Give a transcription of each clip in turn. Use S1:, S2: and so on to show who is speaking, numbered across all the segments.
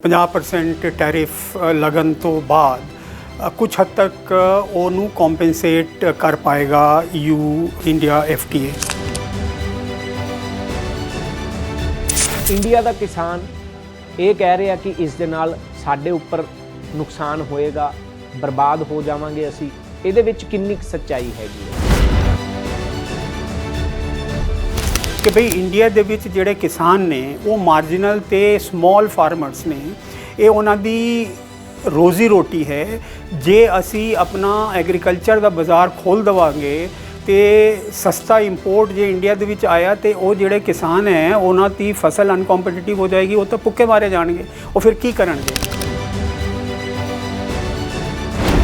S1: 50% tariff ਲੱਗਣ ਤੋਂ ਬਾਅਦ ਅ, ਕੁਝ ਹੱਦ ਤੱਕ ਉਹਨੂੰ ਕੰਪਨਸੇਟ ਕਰ ਪਾਏਗਾ ਯੂ ਇੰਡੀਆ ਐਫਟੀਏ
S2: ਇੰਡੀਆ ਦਾ ਕਿਸਾਨ ਇਹ ਕਹਿ ਰਿਹਾ ਕਿ ਇਸ ਦੇ ਨਾਲ ਸਾਡੇ ਉੱਪਰ ਨੁਕਸਾਨ ਹੋਏਗਾ ਬਰਬਾਦ ਹੋ ਜਾਵਾਂਗੇ ਅਸੀਂ। ਇਹਦੇ ਵਿੱਚ ਕਿੰਨੀ ਕੁ ਸੱਚਾਈ ਹੈਗੀ ਹੈ?
S1: ਕਿ ਭਈ ਇੰਡੀਆ ਦੇ ਵਿੱਚ ਜਿਹੜੇ ਕਿਸਾਨ ਨੇ, ਉਹ ਮਾਰਜਨਲ ਤੇ ਸਮਾਲ ਫਾਰਮਰਸ ਨੇ, ਇਹ ਉਹਨਾਂ ਦੀ ਰੋਜ਼ੀ ਰੋਟੀ ਹੈ। ਜੇ ਅਸੀਂ ਆਪਣਾ ਐਗਰੀਕਲਚਰ ਦਾ ਬਾਜ਼ਾਰ ਖੋਲ ਦਵਾਂਗੇ ਤੇ ਸਸਤਾ ਇੰਪੋਰਟ ਜੇ ਇੰਡੀਆ ਦੇ ਵਿੱਚ ਆਇਆ ਤੇ ਉਹ ਜਿਹੜੇ ਕਿਸਾਨ ਹੈ, ਉਹਨਾਂ ਦੀ ਫਸਲ ਅਨਕੰਪੀਟੀਟਿਵ ਹੋ ਜਾਏਗੀ, ਉਹ ਤਾਂ ਭੁੱਖੇ ਮਾਰੇ ਜਾਣਗੇ। ਉਹ ਫਿਰ ਕੀ ਕਰਨਗੇ?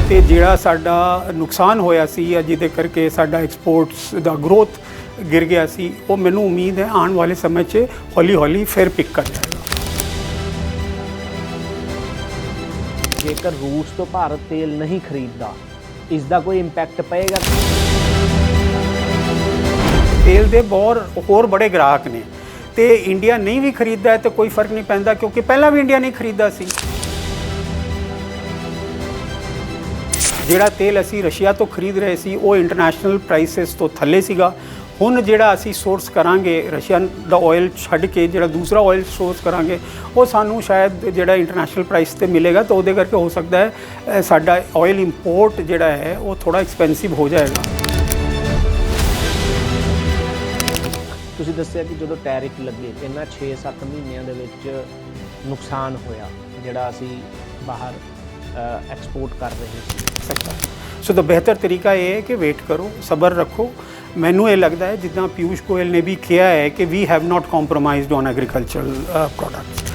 S1: ਤੇ ਜਿਹੜਾ ਸਾਡਾ ਨੁਕਸਾਨ ਹੋਇਆ ਸੀ ਜਾਂ ਜਿਹਦੇ ਕਰਕੇ ਸਾਡਾ ਐਕਸਪੋਰਟਸ ਦਾ ਗਰੋਥ ਗਿਰ ਗਿਆ ਸੀ ਉਹ ਮੈਨੂੰ ਉਮੀਦ ਹੈ ਆਉਣ ਵਾਲੇ ਸਮੇਂ 'ਚ ਹੌਲੀ ਹੌਲੀ ਫਿਰ ਪਿਕ ਕਰ ਜਾਏਗਾ।
S2: ਜੇਕਰ ਰੂਸ ਤੋਂ ਭਾਰਤ ਤੇਲ ਨਹੀਂ ਖਰੀਦਦਾ ਇਸ ਦਾ ਕੋਈ ਇੰਪੈਕਟ ਪਏਗਾ?
S1: ਤੇਲ ਦੇ ਬਹੁਤ ਹੋਰ ਬੜੇ ਗ੍ਰਾਹਕ ਨੇ ਤੇ ਇੰਡੀਆ ਨਹੀਂ ਵੀ ਖਰੀਦਦਾ ਹੈ ਤੇ ਕੋਈ ਫ਼ਰਕ ਨਹੀਂ ਪੈਂਦਾ ਕਿਉਂਕਿ ਪਹਿਲਾਂ ਵੀ ਇੰਡੀਆ ਨਹੀਂ ਖਰੀਦਦਾ ਸੀ। ਜਿਹੜਾ ਤੇਲ ਅਸੀਂ ਰਸ਼ੀਆ ਤੋਂ ਖਰੀਦ ਰਹੇ ਸੀ ਉਹ ਇੰਟਰਨੈਸ਼ਨਲ ਪ੍ਰਾਈਸਸ ਤੋਂ ਥੱਲੇ ਸੀਗਾ। ਹੁਣ ਜਿਹੜਾ ਅਸੀਂ ਸੋਰਸ ਕਰਾਂਗੇ ਰਸ਼ੀਅਨ ਦਾ ਆਇਲ ਛੱਡ ਕੇ ਜਿਹੜਾ ਦੂਸਰਾ ਆਇਲ ਸੋਰਸ ਕਰਾਂਗੇ ਉਹ ਸਾਨੂੰ ਸ਼ਾਇਦ ਜਿਹੜਾ ਇੰਟਰਨੈਸ਼ਨਲ ਪ੍ਰਾਈਸ ਤੇ ਮਿਲੇਗਾ ਤਾਂ ਉਹਦੇ ਕਰਕੇ ਹੋ ਸਕਦਾ ਹੈ ਸਾਡਾ ਆਇਲ ਇੰਪੋਰਟ ਜਿਹੜਾ ਹੈ ਉਹ ਥੋੜਾ ਐਕਸਪੈਂਸਿਵ ਹੋ ਜਾਏਗਾ।
S2: ਤੁਸੀਂ ਦੱਸਿਆ ਕਿ ਜਦੋਂ ਟੈਰਿਫ ਲੱਗੇ ਇਹਨਾਂ 6-7 ਮਹੀਨਿਆਂ ਦੇ ਵਿੱਚ ਨੁਕਸਾਨ ਹੋਇਆ ਜਿਹੜਾ ਅਸੀਂ ਬਾਹਰ ਐਕਸਪੋਰਟ ਕਰ ਰਹੇ ਸੀ।
S1: ਸੋ ਦਾ ਬਿਹਤਰ ਤਰੀਕਾ ਇਹ ਹੈ ਕਿ ਵੇਟ ਕਰੋ ਸਬਰ ਰੱਖੋ ਮੈਨੂੰ ਇਹ ਲੱਗਦਾ ਹੈ ਜਿੱਦਾਂ ਪਿਊਸ਼ ਗੋਇਲ ਨੇ ਵੀ ਕਿਹਾ ਹੈ ਕਿ we have not compromised on agricultural products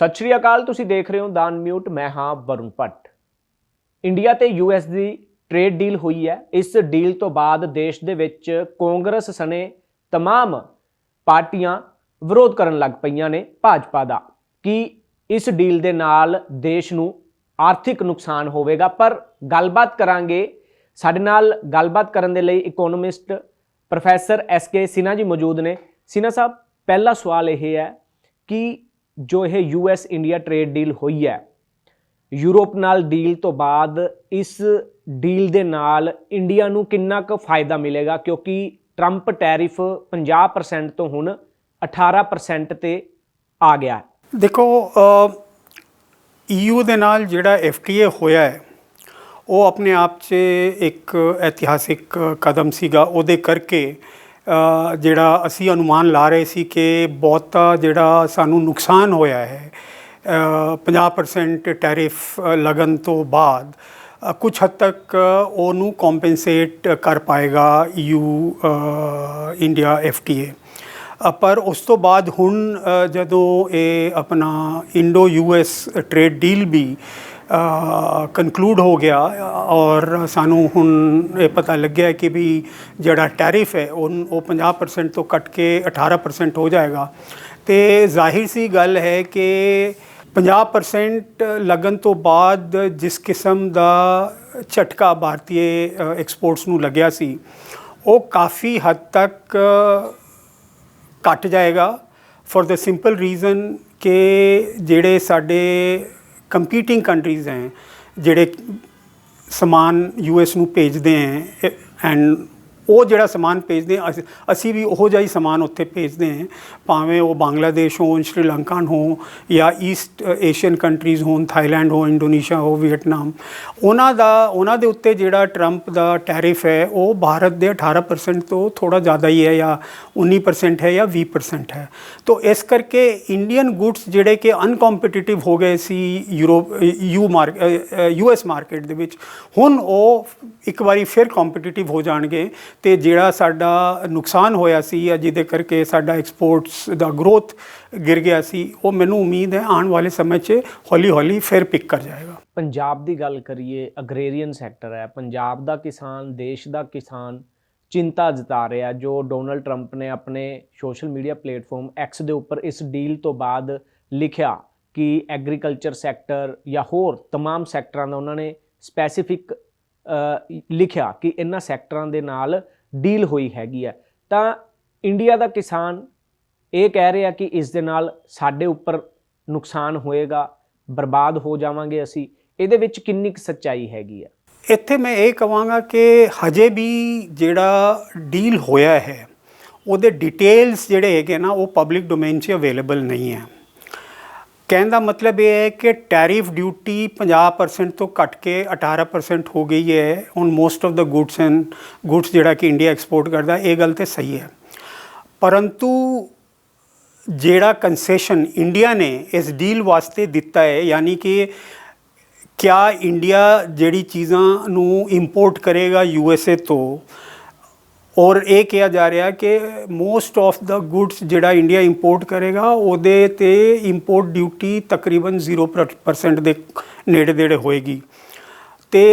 S2: ਸਤਿ ਸ਼੍ਰੀ ਅਕਾਲ ਤੁਸੀਂ ਦੇਖ ਰਹੇ ਹੋ ਦਾਨ ਮਿਊਟ ਮੈਂ ਹਾਂ ਵਰੁਣ ਭੱਟ ਇੰਡੀਆ ਤੇ ਯੂਐਸ ਦੀ ਟ੍ਰੇਡ ਡੀਲ ਹੋਈ ਹੈ ਇਸ ਡੀਲ ਤੋਂ ਬਾਅਦ ਦੇਸ਼ ਦੇ ਵਿੱਚ ਕਾਂਗਰਸ ਸਣੇ तमाम ਪਾਰਟੀਆਂ ਵਿਰੋਧ ਕਰਨ ਲੱਗ ਪਈਆਂ ਨੇ ਭਾਜਪਾ ਦਾ ਕਿ ਇਸ ਡੀਲ ਦੇ ਨਾਲ ਦੇਸ਼ ਨੂੰ ਆਰਥਿਕ ਨੁਕਸਾਨ ਹੋਵੇਗਾ, ਪਰ ਗੱਲਬਾਤ ਕਰਾਂਗੇ ਸਾਡੇ ਨਾਲ ਗੱਲਬਾਤ ਕਰਨ ਦੇ ਲਈ economist professor S K Sinha ji ਮੌਜੂਦ ਨੇ। ਸਿਨਹਾ ਸਾਹਿਬ, ਪਹਿਲਾ ਸਵਾਲ ਇਹ ਹੈ ਕਿ ਜੋ ਇਹ U US India trade deal ਹੋਈ ਹੈ, ਯੂਰਪ ਨਾਲ ਡੀਲ ਤੋਂ ਬਾਅਦ ਇਸ ਡੀਲ ਦੇ ਨਾਲ ਇੰਡੀਆ ਨੂੰ ਕਿੰਨਾ ਕੁ ਫਾਇਦਾ ਮਿਲੇਗਾ? ਕਿਉਂਕਿ ਟਰੰਪ ਟੈਰਿਫ 50% ਤੋਂ ਹੁਣ 18% ਤੇ ਆ ਗਿਆ
S1: ਦੇਖੋ ਈਯੂ ਦੇ ਨਾਲ ਜਿਹੜਾ ਐਫਟੀਏ ਹੋਇਆ ਹੈ ਉਹ ਆਪਣੇ ਆਪ 'ਚ ਇੱਕ ਇਤਿਹਾਸਿਕ ਕਦਮ ਸੀਗਾ। ਉਹਦੇ ਕਰਕੇ ਜਿਹੜਾ ਅਸੀਂ ਅਨੁਮਾਨ ਲਾ ਰਹੇ ਸੀ ਕਿ ਬਹੁਤਾ ਜਿਹੜਾ ਸਾਨੂੰ ਨੁਕਸਾਨ ਹੋਇਆ ਹੈ ਅ, 50% ਟੈਰਿਫ ਲੱਗਣ ਤੋਂ ਬਾਅਦ ਅ, ਕੁਝ ਹੱਦ ਤੱਕ ਉਹਨੂੰ ਕੰਪਨਸੇਟ ਕਰ ਪਾਏਗਾ ਯੂ ਇੰਡੀਆ ਐਫਟੀਏ ਅ, ਪਰ ਉਸ ਤੋਂ ਬਾਅਦ ਹੁਣ ਜਦੋਂ ਇਹ ਆਪਣਾ ਇੰਡੋ ਯੂਐਸ ਟ੍ਰੇਡ ਡੀਲ ਵੀ ਕਨਕਲੂਡ ਹੋ ਗਿਆ, ਔਰ ਸਾਨੂੰ ਹੁਣ ਇਹ ਪਤਾ ਲੱਗਿਆ ਕਿ ਵੀ ਜਿਹੜਾ ਟੈਰਿਫ ਹੈ, ਉਹ ਉਹ 50% ਤੋਂ ਕੱਟ ਕੇ 18% ਹੋ ਜਾਏਗਾ। ਤੇ ਜ਼ਾਹਿਰ ਸੀ ਗੱਲ ਹੈ ਕਿ 50% ਲੱਗਣ ਤੋਂ ਬਾਅਦ ਜਿਸ ਕਿਸਮ ਦਾ ਝਟਕਾ ਭਾਰਤੀ ਐਕਸਪੋਰਟਸ ਨੂੰ ਲੱਗਿਆ ਸੀ, ਉਹ ਕਾਫੀ ਹੱਦ ਤੱਕ ਘਟ ਜਾਏਗਾ ਫॉर द ਸਿੰਪਲ ਰੀਜ਼ਨ ਕਿ ਜਿਹੜੇ ਸਾਡੇ ਕੰਪੀਟਿੰਗ ਕੰਟਰੀਜ਼ ਹੈ, ਜਿਹੜੇ ਸਮਾਨ ਯੂਐਸ ਨੂੰ ਭੇਜਦੇ ਹੈ ਐਂਡ ਉਹ ਜਿਹੜਾ ਸਮਾਨ ਭੇਜਦੇ ਹੈ, ਅਸੀਂ- ਅਸੀਂ ਵੀ ਉਹੋ ਜਿਹਾ ਹੀ ਸਮਾਨ ਉੱਥੇ ਭੇਜਦੇ ਹਾਂ। ਭਾਵੇਂ ਉਹ ਬੰਗਲਾਦੇਸ਼ ਹੋਣ ਸ਼੍ਰੀਲੰਕਾ ਹੋ ਜਾਂ ਈਸਟ ਏਸ਼ੀਅਨ ਕੰਟਰੀਜ਼ ਹੋਣ ਥਾਈਲੈਂਡ ਹੋ ਇੰਡੋਨੇਸ਼ੀਆ ਹੋ ਵੀਅਟਨਾਮ ਉਹਨਾਂ ਦਾ ਉਹਨਾਂ ਦੇ ਉੱਤੇ ਜਿਹੜਾ ਟਰੰਪ ਦਾ ਟੈਰਿਫ ਹੈ ਉਹ ਭਾਰਤ ਦੇ 18% ਤੋਂ ਥੋੜਾ ਜ਼ਿਆਦਾ ਹੀ ਹੈ ਜਾਂ 19% ਹੈ ਜਾਂ 20% ਹੈ। ਤੋਂ ਇਸ ਕਰਕੇ ਇੰਡੀਅਨ ਗੁੱਡਸ ਜਿਹੜੇ ਕਿ ਅਨਕੰਪੀਟੀਟਿਵ ਹੋ ਗਏ ਸੀ Europe U mark US market ਦੇ ਵਿੱਚ ਹੁਣ ਉਹ ਇੱਕ ਵਾਰੀ ਫਿਰ ਕੰਪੀਟੀਟਿਵ ਹੋ ਜਾਣਗੇ। ਤੇ ਜਿਹੜਾ ਸਾਡਾ ਨੁਕਸਾਨ ਹੋਇਆ ਸੀ ਜਾਂ ਜਿਹਦੇ ਕਰਕੇ ਸਾਡਾ ਐਕਸਪੋਰਟਸ ਦਾ ਗਰੋਥ ਗਿਰ ਗਿਆ ਸੀ ਉਹ ਮੈਨੂੰ ਉਮੀਦ ਹੈ ਆਉਣ ਵਾਲੇ ਸਮੇਂ 'ਚ ਹੌਲੀ ਹੌਲੀ ਫਿਰ ਪਿਕ ਕਰ ਜਾਏਗਾ
S2: ਪੰਜਾਬ ਦੀ ਗੱਲ ਕਰੀਏ ਅਗਰੇਰੀਅਨ ਸੈਕਟਰ ਹੈ ਪੰਜਾਬ ਦਾ ਕਿਸਾਨ ਦੇਸ਼ ਦਾ ਕਿਸਾਨ ਚਿੰਤਾ ਜਤਾ ਰਿਹਾ ਜੋ ਡੋਨਲਡ ਟਰੰਪ ਨੇ ਆਪਣੇ ਸੋਸ਼ਲ ਮੀਡੀਆ ਪਲੇਟਫਾਰਮ ਐਕਸ ਦੇ ਉੱਪਰ ਇਸ ਡੀਲ ਤੋਂ ਬਾਅਦ ਲਿਖਿਆ ਕਿ ਐਗਰੀਕਲਚਰ ਸੈਕਟਰ ਜਾਂ ਹੋਰ तमाम ਸੈਕਟਰਾਂ ਦਾ ਉਹਨਾਂ ਨੇ ਸਪੈਸੀਫਿਕ ਲਿਖਿਆ ਕਿ ਇਹਨਾਂ ਸੈਕਟਰਾਂ ਦੇ ਨਾਲ ਡੀਲ ਹੋਈ ਹੈਗੀ ਹੈ। ਤਾਂ ਇੰਡੀਆ ਦਾ ਕਿਸਾਨ ਇਹ ਕਹਿ ਰਿਹਾ ਕਿ ਇਸ ਦੇ ਨਾਲ ਸਾਡੇ ਉੱਪਰ ਨੁਕਸਾਨ ਹੋਏਗਾ, ਬਰਬਾਦ ਹੋ ਜਾਵਾਂਗੇ ਅਸੀਂ। ਇਹਦੇ ਵਿੱਚ ਕਿੰਨੀ ਕੁ ਸੱਚਾਈ ਹੈਗੀ ਆ
S1: ਇੱਥੇ ਮੈਂ ਇਹ ਕਹਾਂਗਾ ਕਿ ਹਜੇ ਵੀ ਜਿਹੜਾ ਡੀਲ ਹੋਇਆ ਹੈ, ਉਹਦੇ ਡਿਟੇਲਸ ਜਿਹੜੇ ਹੈਗੇ ਨਾ, ਉਹ ਪਬਲਿਕ ਡੋਮੇਨ 'ਚ ਅਵੇਲੇਬਲ ਨਹੀਂ ਹੈ। ਕਹਿਣ ਦਾ ਮਤਲਬ ਇਹ ਹੈ ਕਿ ਟੈਰਿਫ ਡਿਊਟੀ 50% ਤੋਂ ਘਟ ਕੇ 18% ਹੋ ਗਈ ਹੈ। On most of the goods and goods ਜਿਹੜਾ ਕਿ ਇੰਡੀਆ ਐਕਸਪੋਰਟ ਕਰਦਾ, ਇਹ ਗੱਲ ਤੇ ਸਹੀ ਹੈ। ਪਰੰਤੂ ਜਿਹੜਾ ਕੰਸੈਸ਼ਨ ਇੰਡੀਆ ਨੇ ਇਸ ਡੀਲ ਵਾਸਤੇ ਦਿੱਤਾ ਹੈ, ਯਾਨੀ ਕਿ ਕਿਆ ਇੰਡੀਆ ਜਿਹੜੀ ਚੀਜ਼ਾਂ ਨੂੰ ਇੰਪੋਰਟ ਕਰੇਗਾ ਯੂਐਸਏ ਤੋਂ ਔਰ ਇਹ ਕਿਹਾ ਜਾ ਰਿਹਾ ਕਿ ਮੋਸਟ ਆਫ ਦਾ ਗੁੱਡਸ ਜਿਹੜਾ ਇੰਡੀਆ ਇੰਪੋਰਟ ਕਰੇਗਾ, ਉਹਦੇ ਤੇ ਇੰਪੋਰਟ ਡਿਊਟੀ ਤਕਰੀਬਨ 0% ਦੇ ਨੇੜੇ ਦੇੜੇ ਹੋਏਗੀ। ਤੇ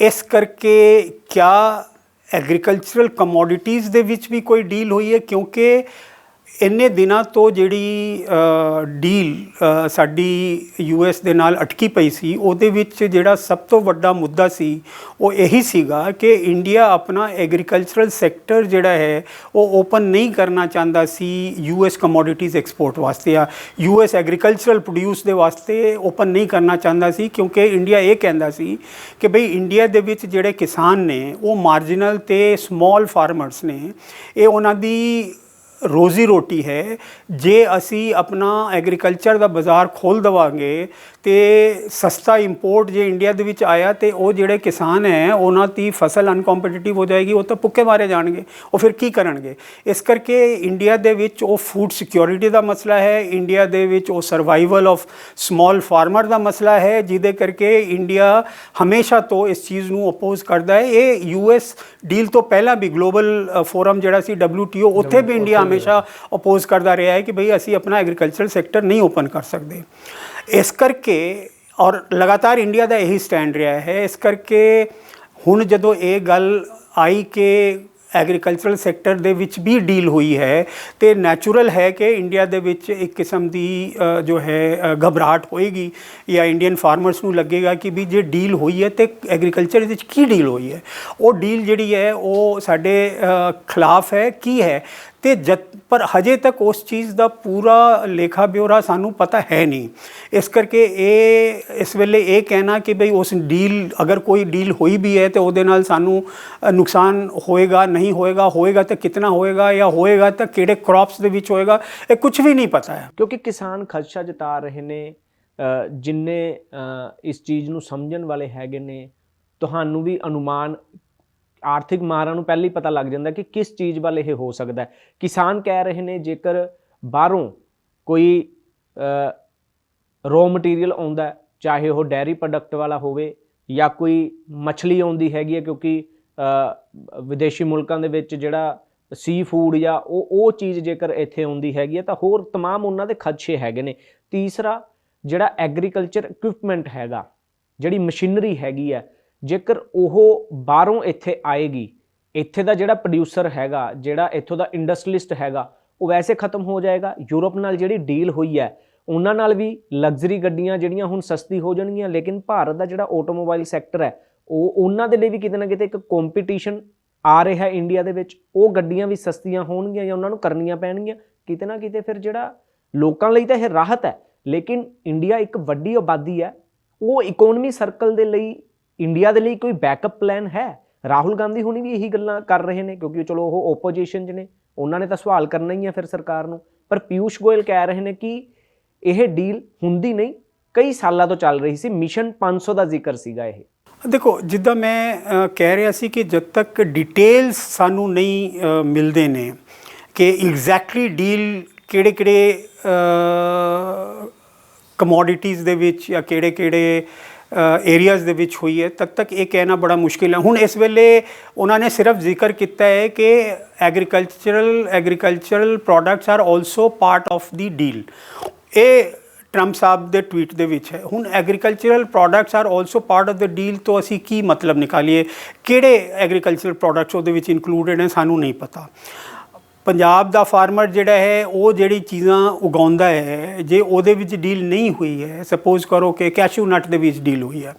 S1: ਇਸ ਕਰਕੇ ਕਿਆ ਐਗਰੀਕਲਚਰਲ ਕਮੋਡਿਟੀਜ਼ ਦੇ ਵਿੱਚ ਵੀ ਕੋਈ ਡੀਲ ਹੋਈ ਹੈ? ਕਿਉਂਕਿ ਇੰਨੇ ਦਿਨਾਂ ਤੋਂ ਜਿਹੜੀ ਡੀਲ ਸਾਡੀ ਯੂਐਸ ਦੇ ਨਾਲ ਅਟਕੀ ਪਈ ਸੀ, ਉਹਦੇ ਵਿੱਚ ਜਿਹੜਾ ਸਭ ਤੋਂ ਵੱਡਾ ਮੁੱਦਾ ਸੀ, ਉਹ ਇਹੀ ਸੀਗਾ ਕਿ ਇੰਡੀਆ ਆਪਣਾ ਐਗਰੀਕਲਚਰਲ ਸੈਕਟਰ ਜਿਹੜਾ ਹੈ, ਉਹ ਓਪਨ ਨਹੀਂ ਕਰਨਾ ਚਾਹੁੰਦਾ ਸੀ ਯੂਐਸ ਕਮੋਡਿਟੀਜ਼ ਐਕਸਪੋਰਟ ਵਾਸਤੇ ਆ ਯੂਐਸ ਐਗਰੀਕਲਚਰਲ ਪ੍ਰੋਡਿਊਸ ਦੇ ਵਾਸਤੇ ਓਪਨ ਨਹੀਂ ਕਰਨਾ ਚਾਹੁੰਦਾ ਸੀ, ਕਿਉਂਕਿ ਇੰਡੀਆ ਇਹ ਕਹਿੰਦਾ ਸੀ ਕਿ ਭਈ ਇੰਡੀਆ ਦੇ ਵਿੱਚ ਜਿਹੜੇ ਕਿਸਾਨ ਨੇ, ਉਹ ਮਾਰਜਨਲ ਤੇ ਸਮਾਲ ਫਾਰਮਰਸ ਨੇ, ਇਹ ਉਹਨਾਂ ਦੀ ਰੋਜ਼ੀ ਰੋਟੀ ਹੈ। ਜੇ ਅਸੀਂ ਆਪਣਾ ਐਗਰੀਕਲਚਰ ਦਾ ਬਾਜ਼ਾਰ ਖੋਲ ਦਵਾਂਗੇ ਤੇ ਸਸਤਾ ਇੰਪੋਰਟ ਜੇ ਇੰਡੀਆ ਦੇ ਵਿੱਚ ਆਇਆ ਤੇ ਉਹ ਜਿਹੜੇ ਕਿਸਾਨ ਹੈ, ਉਹਨਾਂ ਦੀ ਫਸਲ ਅਨਕੰਪੀਟੀਟਿਵ ਹੋ ਜਾਏਗੀ, ਉਹ ਤਾਂ ਭੁੱਖੇ ਮਾਰੇ ਜਾਣਗੇ। ਉਹ ਫਿਰ ਕੀ ਕਰਨਗੇ? ਇਸ ਕਰਕੇ ਇੰਡੀਆ ਦੇ ਵਿੱਚ ਉਹ ਫੂਡ ਸਿਕਿਉਰਿਟੀ ਦਾ ਮਸਲਾ ਹੈ। ਇੰਡੀਆ ਦੇ ਵਿੱਚ ਉਹ ਸਰਵਾਈਵਲ ਆਫ ਸਮਾਲ ਫਾਰਮਰ ਦਾ ਮਸਲਾ ਹੈ, ਜਿਹਦੇ ਕਰਕੇ ਇੰਡੀਆ ਹਮੇਸ਼ਾ ਤੋਂ ਇਸ ਚੀਜ਼ ਨੂੰ ਅਪੋਜ਼ ਕਰਦਾ ਹੈ। ਇਹ ਯੂਐਸ ਡੀਲ ਤੋਂ ਪਹਿਲਾਂ ਵੀ ਗਲੋਬਲ ਫੋਰਮ ਜਿਹੜਾ ਸੀ WTO ਉੱਥੇ ਵੀ ਇੰਡੀਆ ਹਮੇਸ਼ਾ ਅਪੋਜ਼ ਕਰਦਾ ਰਿਹਾ ਹੈ ਕਿ ਭਈ ਅਸੀਂ ਆਪਣਾ ਐਗਰੀਕਲਚਰ ਸੈਕਟਰ ਨਹੀਂ ਓਪਨ ਕਰ ਸਕਦੇ। ਇਸ ਕਰਕੇ ਔਰ ਲਗਾਤਾਰ ਇੰਡੀਆ ਦਾ ਇਹੀ ਸਟੈਂਡ ਰਿਹਾ ਹੈ। ਇਸ ਕਰਕੇ ਹੁਣ ਜਦੋਂ ਇਹ ਗੱਲ ਆਈ ਕਿ ਐਗਰੀਕਲਚਰਲ ਸੈਕਟਰ ਦੇ ਵਿੱਚ ਵੀ ਡੀਲ ਹੋਈ ਹੈ, ਤੇ ਨੈਚੁਰਲ ਹੈ ਕਿ ਇੰਡੀਆ ਦੇ ਵਿੱਚ ਇੱਕ ਕਿਸਮ ਦੀ ਜੋ ਹੈ ਘਬਰਾਹਟ ਹੋਏਗੀ ਜਾਂ ਇੰਡੀਅਨ ਫਾਰਮਰਸ ਨੂੰ ਲੱਗੇਗਾ ਕਿ ਵੀ ਜੇ ਡੀਲ ਹੋਈ ਹੈ ਤੇ ਐਗਰੀਕਲਚਰ ਵਿੱਚ ਕੀ ਡੀਲ ਹੋਈ ਹੈ। ਉਹ ਡੀਲ ਜਿਹੜੀ ਹੈ, ਉਹ ਸਾਡੇ ਖਿਲਾਫ ਹੈ। ਕੀ ਹੈ? ਤੇ ਜਦ ਪਰ ਹਜੇ ਤੱਕ ਉਸ ਚੀਜ਼ ਦਾ ਪੂਰਾ ਲੇਖਾ ਬਿਉਰਾ ਸਾਨੂੰ ਪਤਾ ਹੈ ਨਹੀਂ। ਇਸ ਕਰਕੇ ਇਹ ਇਸ ਵੇਲੇ ਇਹ ਕਹਿਣਾ ਕਿ ਭਈ ਉਸ ਡੀਲ ਅਗਰ ਕੋਈ ਡੀਲ ਹੋਈ ਵੀ ਹੈ ਤੇ ਉਹਦੇ ਨਾਲ ਸਾਨੂੰ ਨੁਕਸਾਨ ਹੋਏਗਾ, ਨਹੀਂ ਹੋਏਗਾ ਹੋਏਗਾ ਤਾਂ ਕਿੰਨਾ ਹੋਏਗਾ ਜਾਂ ਹੋਏਗਾ ਤਾਂ ਕਿਹੜੇ ਕ੍ਰੌਪਸ ਦੇ ਵਿੱਚ ਹੋਏਗਾ, ਇਹ ਕੁਝ ਵੀ ਨਹੀਂ ਪਤਾ ਹੈ।
S2: ਕਿਉਂਕਿ ਕਿਸਾਨ ਖਦਸ਼ਾ ਜਤਾ ਰਹੇ ਨੇ ਜਿੰਨੇ ਇਸ ਚੀਜ਼ ਨੂੰ ਸਮਝਣ ਵਾਲੇ ਹੈਗੇ ਨੇ, ਤੁਹਾਨੂੰ ਵੀ ਅਨੁਮਾਨ ਆਰਥਿਕ ਮਾਰਾਂ ਨੂੰ ਪਹਿਲਾਂ ਹੀ ਪਤਾ ਲੱਗ ਜਾਂਦਾ ਕਿ ਕਿਸ ਚੀਜ਼ ਵੱਲ ਇਹ ਹੋ ਸਕਦਾ ਹੈ ਕਿਸਾਨ ਕਹਿ ਰਹੇ ਨੇ ਜੇਕਰ ਬਾਹਰੋਂ ਕੋਈ ਰੋ ਮਟੀਰੀਅਲ ਆਉਂਦਾ ਹੈ, ਚਾਹੇ ਉਹ ਡੈਰੀ ਪ੍ਰੋਡਕਟ ਵਾਲਾ ਹੋਵੇ ਜਾਂ ਕੋਈ ਮੱਛਲੀ ਆਉਂਦੀ ਹੈਗੀ ਹੈ ਕਿਉਂਕਿ ਅ, ਵਿਦੇਸ਼ੀ ਮੁਲਕਾਂ ਦੇ ਵਿੱਚ ਜਿਹੜਾ ਸੀ ਫੂਡ ਜਾਂ ਉਹ ਉਹ ਚੀਜ਼ ਜੇਕਰ ਇੱਥੇ ਆਉਂਦੀ ਹੈਗੀ ਹੈ ਤਾਂ ਹੋਰ तमाम ਉਹਨਾਂ ਦੇ ਖਦਸ਼ੇ ਹੈਗੇ ਨੇ ਤੀਸਰਾ ਜਿਹੜਾ ਐਗਰੀਕਲਚਰ ਇਕਵਿਪਮੈਂਟ ਹੈਗਾ ਜਿਹੜੀ ਮਸ਼ੀਨਰੀ ਹੈਗੀ ਹੈ ਜੇਕਰ ਉਹ ਬਾਹਰੋਂ ਇੱਥੇ ਆਏਗੀ, ਇੱਥੇ ਦਾ ਜਿਹੜਾ ਪ੍ਰੋਡਿਊਸਰ ਹੈਗਾ, ਜਿਹੜਾ ਇੱਥੋਂ ਦਾ ਇੰਡਸਟਰੀਲਿਸਟ ਹੈਗਾ, ਉਹ ਵੈਸੇ ਖਤਮ ਹੋ ਜਾਏਗਾ। ਯੂਰਪ ਨਾਲ ਜਿਹੜੀ ਡੀਲ ਹੋਈ ਹੈ, ਉਹਨਾਂ ਨਾਲ ਵੀ ਲਗਜ਼ਰੀ ਗੱਡੀਆਂ ਜਿਹੜੀਆਂ ਹੁਣ ਸਸਤੀ ਹੋ ਜਾਣਗੀਆਂ, ਲੇਕਿਨ ਭਾਰਤ ਦਾ ਜਿਹੜਾ ਆਟੋਮੋਬਾਈਲ ਸੈਕਟਰ ਹੈ, ਉਹ ਉਹਨਾਂ ਦੇ ਲਈ ਵੀ ਕਿਤੇ ਨਾ ਕਿਤੇ ਇੱਕ ਕੰਪੀਟੀਸ਼ਨ ਆ ਰਿਹਾ ਇੰਡੀਆ ਦੇ ਵਿੱਚ। ਉਹ ਗੱਡੀਆਂ ਵੀ ਸਸਤੀਆਂ ਹੋਣਗੀਆਂ ਜਾਂ ਉਹਨਾਂ ਨੂੰ ਕਰਨੀਆਂ ਪੈਣਗੀਆਂ। ਕਿਤੇ ਨਾ ਕਿਤੇ ਫਿਰ ਜਿਹੜਾ ਲੋਕਾਂ ਲਈ ਤਾਂ ਇਹ ਰਾਹਤ ਹੈ, ਲੇਕਿਨ ਇੰਡੀਆ ਇੱਕ ਵੱਡੀ ਆਬਾਦੀ ਹੈ। ਉਹ ਇਕਨੋਮੀ ਸਰਕਲ ਦੇ ਲਈ ਇੰਡੀਆ ਦੇ ਲਈ ਕੋਈ ਬੈਕਅਪ ਪਲਾਨ ਹੈ? ਰਾਹੁਲ ਗਾਂਧੀ ਹੁਣੀ ਵੀ ਇਹੀ ਗੱਲਾਂ ਕਰ ਰਹੇ ਨੇ, ਕਿਉਂਕਿ ਚਲੋ ਉਹ ਓਪੋਜੀਸ਼ਨ 'ਚ ਨੇ, ਉਹਨਾਂ ਨੇ ਤਾਂ ਸਵਾਲ ਕਰਨਾ ਹੀ ਹੈ ਫਿਰ ਸਰਕਾਰ ਨੂੰ। ਪਰ ਪਿਊਸ਼ ਗੋਇਲ ਕਹਿ ਰਹੇ ਨੇ ਕਿ ਇਹ ਡੀਲ ਹੁੰਦੀ ਨਹੀਂ, ਕਈ ਸਾਲਾਂ ਤੋਂ ਚੱਲ ਰਹੀ ਸੀ ਮਿਸ਼ਨ 500 ਦਾ ਜ਼ਿਕਰ ਸੀਗਾ ਇਹ।
S1: ਦੇਖੋ, ਜਿੱਦਾਂ ਮੈਂ ਕਹਿ ਰਿਹਾ ਸੀ ਕਿ ਜਦ ਤੱਕ ਡਿਟੇਲਸ ਸਾਨੂੰ ਨਹੀਂ ਮਿਲਦੇ ਨੇ ਕਿ ਐਗਜ਼ੈਕਟਲੀ ਡੀਲ ਕਿਹੜੇ ਕਿਹੜੇ ਕਮੋਡਿਟੀਜ਼ ਦੇ ਵਿੱਚ ਜਾਂ ਕਿਹੜੇ ਕਿਹੜੇ ਏਰੀਆਜ਼ ਦੇ ਵਿੱਚ ਹੋਈ ਹੈ। ਤਦ ਤੱਕ ਇਹ ਕਹਿਣਾ ਬੜਾ ਮੁਸ਼ਕਿਲ ਹੈ। ਹੁਣ ਇਸ ਵੇਲੇ ਉਹਨਾਂ ਨੇ ਸਿਰਫ ਜ਼ਿਕਰ ਕੀਤਾ ਹੈ ਕਿ agricultural agricultural products are also part of the deal ਇਹ ਟਰੰਪ ਸਾਹਿਬ ਦੇ ਟਵੀਟ ਦੇ ਵਿੱਚ ਹੈ। ਹੁਣ agricultural products are also part of the deal ਤੋਂ ਅਸੀਂ ਕੀ ਮਤਲਬ ਨਿਕਾਲੀਏ? ਕਿਹੜੇ ਐਗਰੀਕਲਚਰਲ ਪ੍ਰੋਡਕਟਸ ਉਹਦੇ ਵਿੱਚ ਇਨਕਲੂਡਡ ਨੇ ਸਾਨੂੰ ਨਹੀਂ ਪਤਾ। ਪੰਜਾਬ ਦਾ ਫਾਰਮਰ ਜਿਹੜਾ ਹੈ, ਉਹ ਜਿਹੜੀ ਚੀਜ਼ਾਂ ਉਗਾਉਂਦਾ ਹੈ, ਜੇ ਉਹਦੇ ਵਿੱਚ ਡੀਲ ਨਹੀਂ ਹੋਈ ਹੈ ਸਪੋਜ਼ ਕਰੋ ਕਿ ਕੈਸ਼ੂ ਨਟ ਦੇ ਵਿੱਚ ਡੀਲ ਹੋਈ ਹੈ।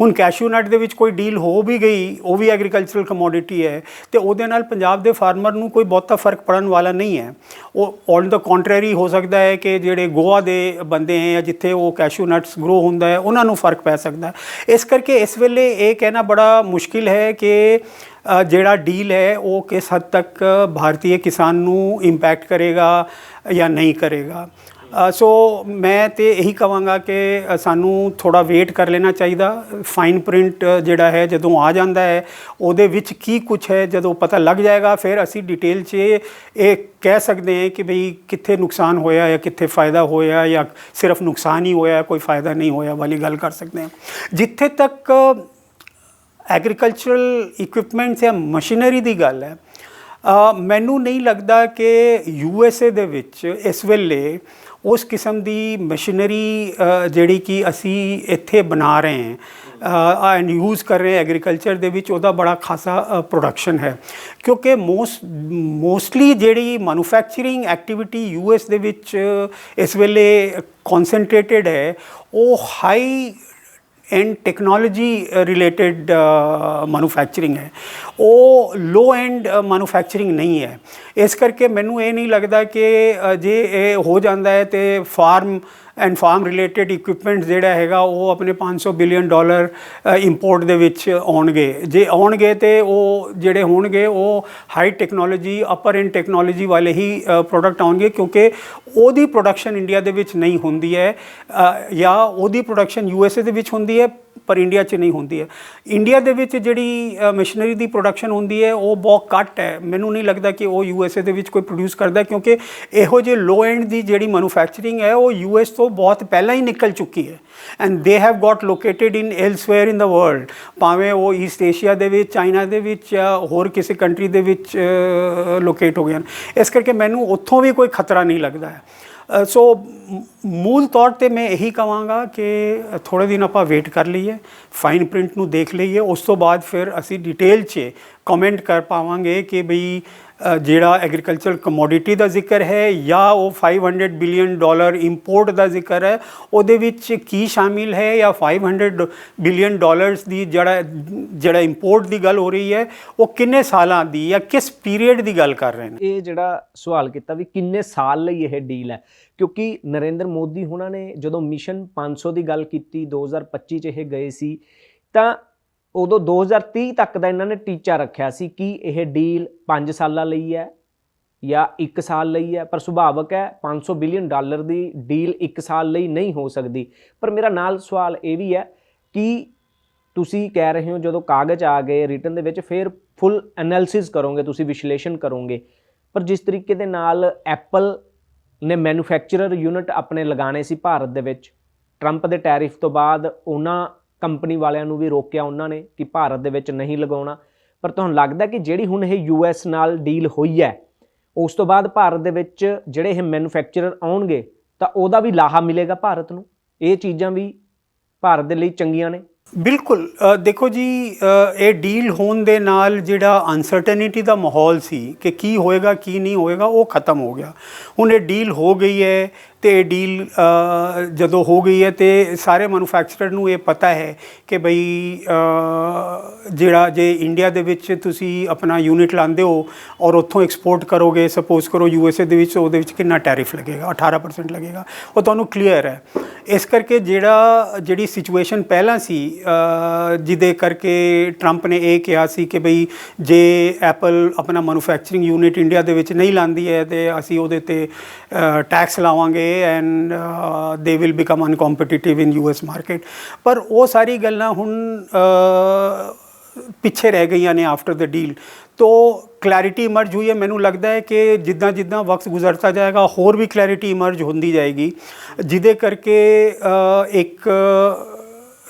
S1: ਹੁਣ ਕੈਸ਼ੂ ਨਟ ਦੇ ਵਿੱਚ ਕੋਈ ਡੀਲ ਹੋ ਵੀ ਗਈ, ਉਹ ਵੀ ਐਗਰੀਕਲਚਰਲ ਕਮੋਡਿਟੀ ਹੈ, ਤੇ ਉਹਦੇ ਨਾਲ ਪੰਜਾਬ ਦੇ ਫਾਰਮਰ ਨੂੰ ਕੋਈ ਬਹੁਤਾ ਫ਼ਰਕ ਪੜਨ ਵਾਲਾ ਨਹੀਂ ਹੈ। ਉਹ ਔਨ ਦਾ ਕੰਟਰਰੀ ਹੋ ਸਕਦਾ ਹੈ ਕਿ ਜਿਹੜੇ ਗੋਆ ਦੇ ਬੰਦੇ ਹੈ ਜਾਂ ਜਿੱਥੇ ਉਹ ਕੈਸ਼ੂ ਨਟਸ ਗਰੋ ਹੁੰਦਾ ਹੈ, ਉਹਨਾਂ ਨੂੰ ਫ਼ਰਕ ਪੈ ਸਕਦਾ ਹੈ। ਇਸ ਕਰਕੇ ਇਸ ਵੇਲੇ ਇਹ ਕਹਿਣਾ ਬੜਾ ਮੁਸ਼ਕਿਲ ਹੈ ਕਿ ਜਿਹੜਾ ਡੀਲ ਹੈ, ਉਹ ਕਿਸ ਹੱਦ ਤੱਕ ਭਾਰਤੀ ਕਿਸਾਨ ਨੂੰ ਇੰਪੈਕਟ ਕਰੇਗਾ ਜਾਂ ਨਹੀਂ ਕਰੇਗਾ? ਸੋ ਮੈਂ ਤੇ ਇਹੀ ਕਹਾਂਗਾ ਕਿ ਸਾਨੂੰ ਥੋੜਾ ਵੇਟ ਕਰ ਲੈਣਾ ਚਾਹੀਦਾ। ਫਾਈਨ ਪ੍ਰਿੰਟ ਜਿਹੜਾ ਹੈ, ਜਦੋਂ ਆ ਜਾਂਦਾ ਹੈ, ਉਹਦੇ ਵਿੱਚ ਕੀ ਕੁਝ ਹੈ, ਜਦੋਂ ਪਤਾ ਲੱਗ ਜਾਏਗਾ, ਫਿਰ ਅਸੀਂ ਡਿਟੇਲ 'ਚ ਇਹ ਕਹਿ ਸਕਦੇ ਹਾਂ ਕਿ ਭਈ ਕਿੱਥੇ ਨੁਕਸਾਨ ਹੋਇਆ ਜਾਂ ਕਿੱਥੇ ਫਾਇਦਾ ਹੋਇਆ ਜਾਂ ਸਿਰਫ ਨੁਕਸਾਨ ਹੀ ਹੋਇਆ, ਕੋਈ ਫਾਇਦਾ ਨਹੀਂ ਹੋਇਆ ਵਾਲੀ ਗੱਲ ਕਰ ਸਕਦੇ ਹਾਂ। ਜਿੱਥੇ ਤੱਕ ਐਗਰੀਕਲਚਰਲ ਇਕਵਿਪਮੈਂਟਸ ਜਾਂ ਮਸ਼ੀਨਰੀ ਦੀ ਗੱਲ ਹੈ ਮੈਨੂੰ ਨਹੀਂ ਲੱਗਦਾ ਕਿ ਯੂ ਐਸ ਏ ਦੇ ਵਿੱਚ ਇਸ ਵੇਲੇ ਉਸ ਕਿਸਮ ਦੀ ਮਸ਼ੀਨਰੀ ਜਿਹੜੀ ਕਿ ਅਸੀਂ ਇੱਥੇ ਬਣਾ ਰਹੇ ਹਾਂ ਐਂਡ ਯੂਜ਼ ਕਰ ਰਹੇ ਐਗਰੀਕਲਚਰ ਦੇ ਵਿੱਚ, ਉਹਦਾ ਬੜਾ ਖਾਸਾ ਪ੍ਰੋਡਕਸ਼ਨ ਹੈ। ਕਿਉਂਕਿ ਮੋਸਟ ਮੋਸਟਲੀ ਜਿਹੜੀ ਮੈਨੂਫੈਕਚਰਿੰਗ ਐਕਟੀਵਿਟੀ ਯੂ ਐਸ ਦੇ ਵਿੱਚ ਇਸ ਵੇਲੇ ਕਨਸੈਂਟਰੇਟਡ ਹੈ, ਉਹ high end technology related manufacturing ਹੈ। ਉਹ ਲੋ ਐਂਡ ਮੈਨੂਫੈਕਚਰਿੰਗ ਨਹੀਂ ਹੈ। ਇਸ ਕਰਕੇ ਮੈਨੂੰ ਇਹ ਨਹੀਂ ਲੱਗਦਾ ਕਿ ਜੇ ਇਹ ਹੋ ਜਾਂਦਾ ਹੈ ਤੇ farm and farm related equipment ਜਿਹੜਾ ਹੈਗਾ, ਉਹ ਆਪਣੇ 500 ਬਿਲੀਅਨ ਡਾਲਰ ਇੰਪੋਰਟ ਦੇ ਵਿੱਚ ਆਉਣਗੇ। ਜੇ ਆਉਣਗੇ ਤੇ ਉਹ ਜਿਹੜੇ ਹੋਣਗੇ, ਉਹ high technology upper end technology ਵਾਲੇ ਹੀ ਪ੍ਰੋਡਕਟ ਆਉਣਗੇ ਕਿਉਂਕਿ ਉਹਦੀ ਪ੍ਰੋਡਕਸ਼ਨ ਇੰਡੀਆ ਦੇ ਵਿੱਚ ਨਹੀਂ ਹੁੰਦੀ ਹੈ। ਜਾਂ ਉਹਦੀ ਪ੍ਰੋਡਕਸ਼ਨ ਯੂ ਐਸ ਏ ਦੇ ਵਿੱਚ ਹੁੰਦੀ ਹੈ ਪਰ ਇੰਡੀਆ 'ਚ ਨਹੀਂ ਹੁੰਦੀ ਹੈ। ਇੰਡੀਆ ਦੇ ਵਿੱਚ ਜਿਹੜੀ ਮਸ਼ੀਨਰੀ ਦੀ ਪ੍ਰੋਡਕਸ਼ਨ ਹੁੰਦੀ ਹੈ, ਉਹ ਬਹੁਤ ਘੱਟ ਹੈ। ਮੈਨੂੰ ਨਹੀਂ ਲੱਗਦਾ ਕਿ ਉਹ ਯੂ ਐਸ ਏ ਦੇ ਵਿੱਚ ਕੋਈ ਪ੍ਰੋਡਿਊਸ ਕਰਦਾ ਕਿਉਂਕਿ ਇਹੋ ਜਿਹੇ ਲੋ ਐਂਡ ਦੀ ਜਿਹੜੀ ਮੈਨੂਫੈਕਚਰਿੰਗ ਹੈ, ਉਹ ਯੂ ਐਸ ਤੋਂ ਬਹੁਤ ਪਹਿਲਾਂ ਹੀ ਨਿਕਲ ਚੁੱਕੀ ਹੈ। And they have got located in elsewhere in the world ਭਾਵੇਂ ਉਹ ਈਸਟ ਏਸ਼ੀਆ ਦੇ ਵਿੱਚ ਚਾਈਨਾ ਦੇ ਵਿੱਚ, ਜਾਂ ਹੋਰ ਕਿਸੇ ਕੰਟਰੀ ਦੇ ਵਿੱਚ ਲੋਕੇਟ ਹੋ ਗਏ ਹਨ। ਇਸ ਕਰਕੇ ਮੈਨੂੰ ਉੱਥੋਂ ਵੀ ਕੋਈ ਖਤਰਾ ਨਹੀਂ ਲੱਗਦਾ ਹੈ। ਸੋ ਮੂਲ ਤੌਰ ਤੇ ਮੈਂ ਇਹੀ ਕਹਾਂਗਾ ਕਿ ਥੋੜੇ ਦਿਨ ਆਪਾਂ ਵੇਟ ਕਰ ਲਈਏ ਫਾਈਨ ਪ੍ਰਿੰਟ ਨੂੰ ਦੇਖ ਲਈਏ, ਉਸ ਤੋਂ ਬਾਅਦ ਫਿਰ ਅਸੀਂ ਡਿਟੇਲ 'ਚ ਕਮੈਂਟ ਕਰ ਪਾਵਾਂਗੇ ਕਿ ਬਈ ਜਿਹੜਾ ਐਗਰੀਕਲਚਰ ਕਮੋਡਿਟੀ ਦਾ ਜ਼ਿਕਰ ਹੈ ਜਾਂ ਉਹ 500 ਬਿਲੀਅਨ ਡਾਲਰ ਇੰਪੋਰਟ ਦਾ ਜ਼ਿਕਰ ਹੈ, ਉਹਦੇ ਵਿੱਚ ਕੀ ਸ਼ਾਮਿਲ ਹੈ ਜਾਂ 500 ਬਿਲੀਅਨ ਡਾਲਰਸ ਦੀ ਜਿਹੜਾ ਜਿਹੜਾ ਇੰਪੋਰਟ ਦੀ ਗੱਲ ਹੋ ਰਹੀ ਹੈ, ਉਹ ਕਿੰਨੇ ਸਾਲਾਂ ਦੀ ਜਾਂ ਕਿਸ ਪੀਰੀਅਡ ਦੀ ਗੱਲ ਕਰ ਰਹੇ ਨੇ?
S2: ਇਹ ਜਿਹੜਾ ਸਵਾਲ ਕੀਤਾ ਵੀ ਕਿੰਨੇ ਸਾਲ ਲਈ ਇਹ ਡੀਲ ਹੈ, ਕਿਉਂਕਿ ਨਰਿੰਦਰ ਮੋਦੀ ਹੁਣਾਂ ਨੇ ਜਦੋਂ ਮਿਸ਼ਨ 500 ਦੀ ਗੱਲ ਕੀਤੀ 2025 ਚ ਇਹ ਗਏ ਸੀ, ਤਾਂ ਉਦੋਂ 2030 ਤੱਕ ਦਾ ਇਹਨਾਂ ਨੇ ਟੀਚਾ ਰੱਖਿਆ ਸੀ ਕਿ ਇਹ ਡੀਲ 5 ਸਾਲਾਂ ਲਈ ਹੈ ਜਾਂ 1 ਸਾਲ ਲਈ ਹੈ, ਪਰ ਸੁਭਾਵਕ ਹੈ 500 ਬਿਲੀਅਨ ਡਾਲਰ ਦੀ ਡੀਲ 1 ਸਾਲ ਲਈ ਨਹੀਂ ਹੋ ਸਕਦੀ। ਪਰ ਮੇਰਾ ਨਾਲ ਸਵਾਲ ਇਹ ਵੀ ਹੈ ਕਿ ਤੁਸੀਂ ਕਹਿ ਰਹੇ ਹੋ ਜਦੋਂ ਕਾਗਜ਼ ਆ ਗਏ ਰਿਟਨ ਦੇ ਵਿੱਚ ਫਿਰ ਫੁੱਲ ਐਨਾਲਿਸਿਸ ਕਰੋਗੇ, ਤੁਸੀਂ ਵਿਸ਼ਲੇਸ਼ਣ ਕਰੋਗੇ। ਪਰ ਜਿਸ ਤਰੀਕੇ ਦੇ ਨਾਲ ਐਪਲ ਨੇ ਮੈਨੂਫੈਕਚਰਰ ਯੂਨਿਟ ਆਪਣੇ ਲਗਾਣੇ ਸੀ ਭਾਰਤ ਦੇ ਵਿੱਚ ਟਰੰਪ ਦੇ ਟੈਰਿਫ ਤੋਂ ਬਾਅਦ ਉਹਨਾਂ ਕੰਪਨੀ ਵਾਲਿਆਂ ਨੂੰ ਵੀ ਰੋਕਿਆ ਉਹਨਾਂ ਨੇ ਕਿ ਭਾਰਤ ਦੇ ਵਿੱਚ ਨਹੀਂ ਲਗਾਉਣਾ। ਪਰ ਤੁਹਾਨੂੰ ਲੱਗਦਾ ਕਿ ਜਿਹੜੀ ਹੁਣ ਇਹ ਯੂਐਸ ਨਾਲ ਡੀਲ ਹੋਈ ਹੈ, ਉਸ ਤੋਂ ਬਾਅਦ ਭਾਰਤ ਦੇ ਵਿੱਚ ਜਿਹੜੇ ਇਹ ਮੈਨੂਫੈਕਚਰਰ ਆਉਣਗੇ, ਤਾਂ ਉਹਦਾ ਵੀ ਲਾਹਾ ਮਿਲੇਗਾ ਭਾਰਤ ਨੂੰ? ਇਹ ਚੀਜ਼ਾਂ ਵੀ ਭਾਰਤ ਦੇ ਲਈ ਚੰਗੀਆਂ ਨੇ?
S1: ਬਿਲਕੁਲ। ਦੇਖੋ ਜੀ ਇਹ ਡੀਲ ਹੋਣ ਦੇ ਨਾਲ ਜਿਹੜਾ ਅਨਸਰਟਨਿਟੀ ਦਾ ਮਾਹੌਲ ਸੀ ਕਿ ਕੀ ਹੋਏਗਾ, ਕੀ ਨਹੀਂ ਹੋਏਗਾ, ਉਹ ਖਤਮ ਹੋ ਗਿਆ। ਹੁਣ ਇਹ ਡੀਲ ਹੋ ਗਈ ਹੈ ਤੇ ਡੀਲ ਜਦੋਂ ਹੋ ਗਈ ਹੈ ਤੇ ਸਾਰੇ ਮੈਨੂਫੈਕਚਰਰ ਨੂੰ ਇਹ ਪਤਾ ਹੈ ਕਿ ਬਈ ਜਿਹੜਾ ਜੇ ਇੰਡੀਆ ਦੇ ਵਿੱਚ ਤੁਸੀਂ ਆਪਣਾ ਯੂਨਿਟ ਲਾਉਂਦੇ ਹੋ ਔਰ ਉੱਥੋਂ ਐਕਸਪੋਰਟ ਕਰੋਗੇ ਸਪੋਜ਼ ਕਰੋ ਯੂ ਐਸ ਏ ਦੇ ਵਿੱਚ, ਉਹਦੇ ਵਿੱਚ ਕਿੰਨਾ ਟੈਰਿਫ ਲੱਗੇਗਾ? 18% ਲੱਗੇਗਾ। ਉਹ ਤੁਹਾਨੂੰ ਕਲੀਅਰ ਹੈ। ਇਸ ਕਰਕੇ ਜਿਹੜਾ, ਜਿਹੜੀ ਸਿਚੁਏਸ਼ਨ ਪਹਿਲਾਂ ਸੀ ਜਿਹਦੇ ਕਰਕੇ ਟਰੰਪ ਨੇ ਇਹ ਕਿਹਾ ਸੀ ਕਿ ਬਈ, ਜੇ ਐਪਲ ਆਪਣਾ ਮੈਨੂਫੈਕਚਰਿੰਗ ਯੂਨਿਟ ਇੰਡੀਆ ਦੇ ਵਿੱਚ ਨਹੀਂ ਲਾਂਦੀ ਹੈ ਤੇ ਅਸੀਂ ਉਹਦੇ ਤੇ ਟੈਕਸ ਲਾਵਾਂਗੇ and they will become uncompetitive in US market ਪਰ ਉਹ ਸਾਰੀ ਗੱਲਾਂ ਹੁਣ ਪਿੱਛੇ ਰਹਿ ਗਈਆਂ ਨੇ ਆਫਟਰ ਦ ਡੀਲ ਤੋ ਕਲੈਰਿਟੀ ਇਮਰਜ ਹੋਈ ਹੈ। ਮੈਨੂੰ ਲੱਗਦਾ ਹੈ ਕਿ ਜਿੱਦਾਂ ਜਿੱਦਾਂ ਵਕਤ ਗੁਜ਼ਰਦਾ ਜਾਏਗਾ, ਹੋਰ ਵੀ ਕਲੈਰਿਟੀ ਇਮਰਜ ਹੁੰਦੀ ਜਾਏਗੀ। ਜਿਹਦੇ ਕਰਕੇ ਇੱਕ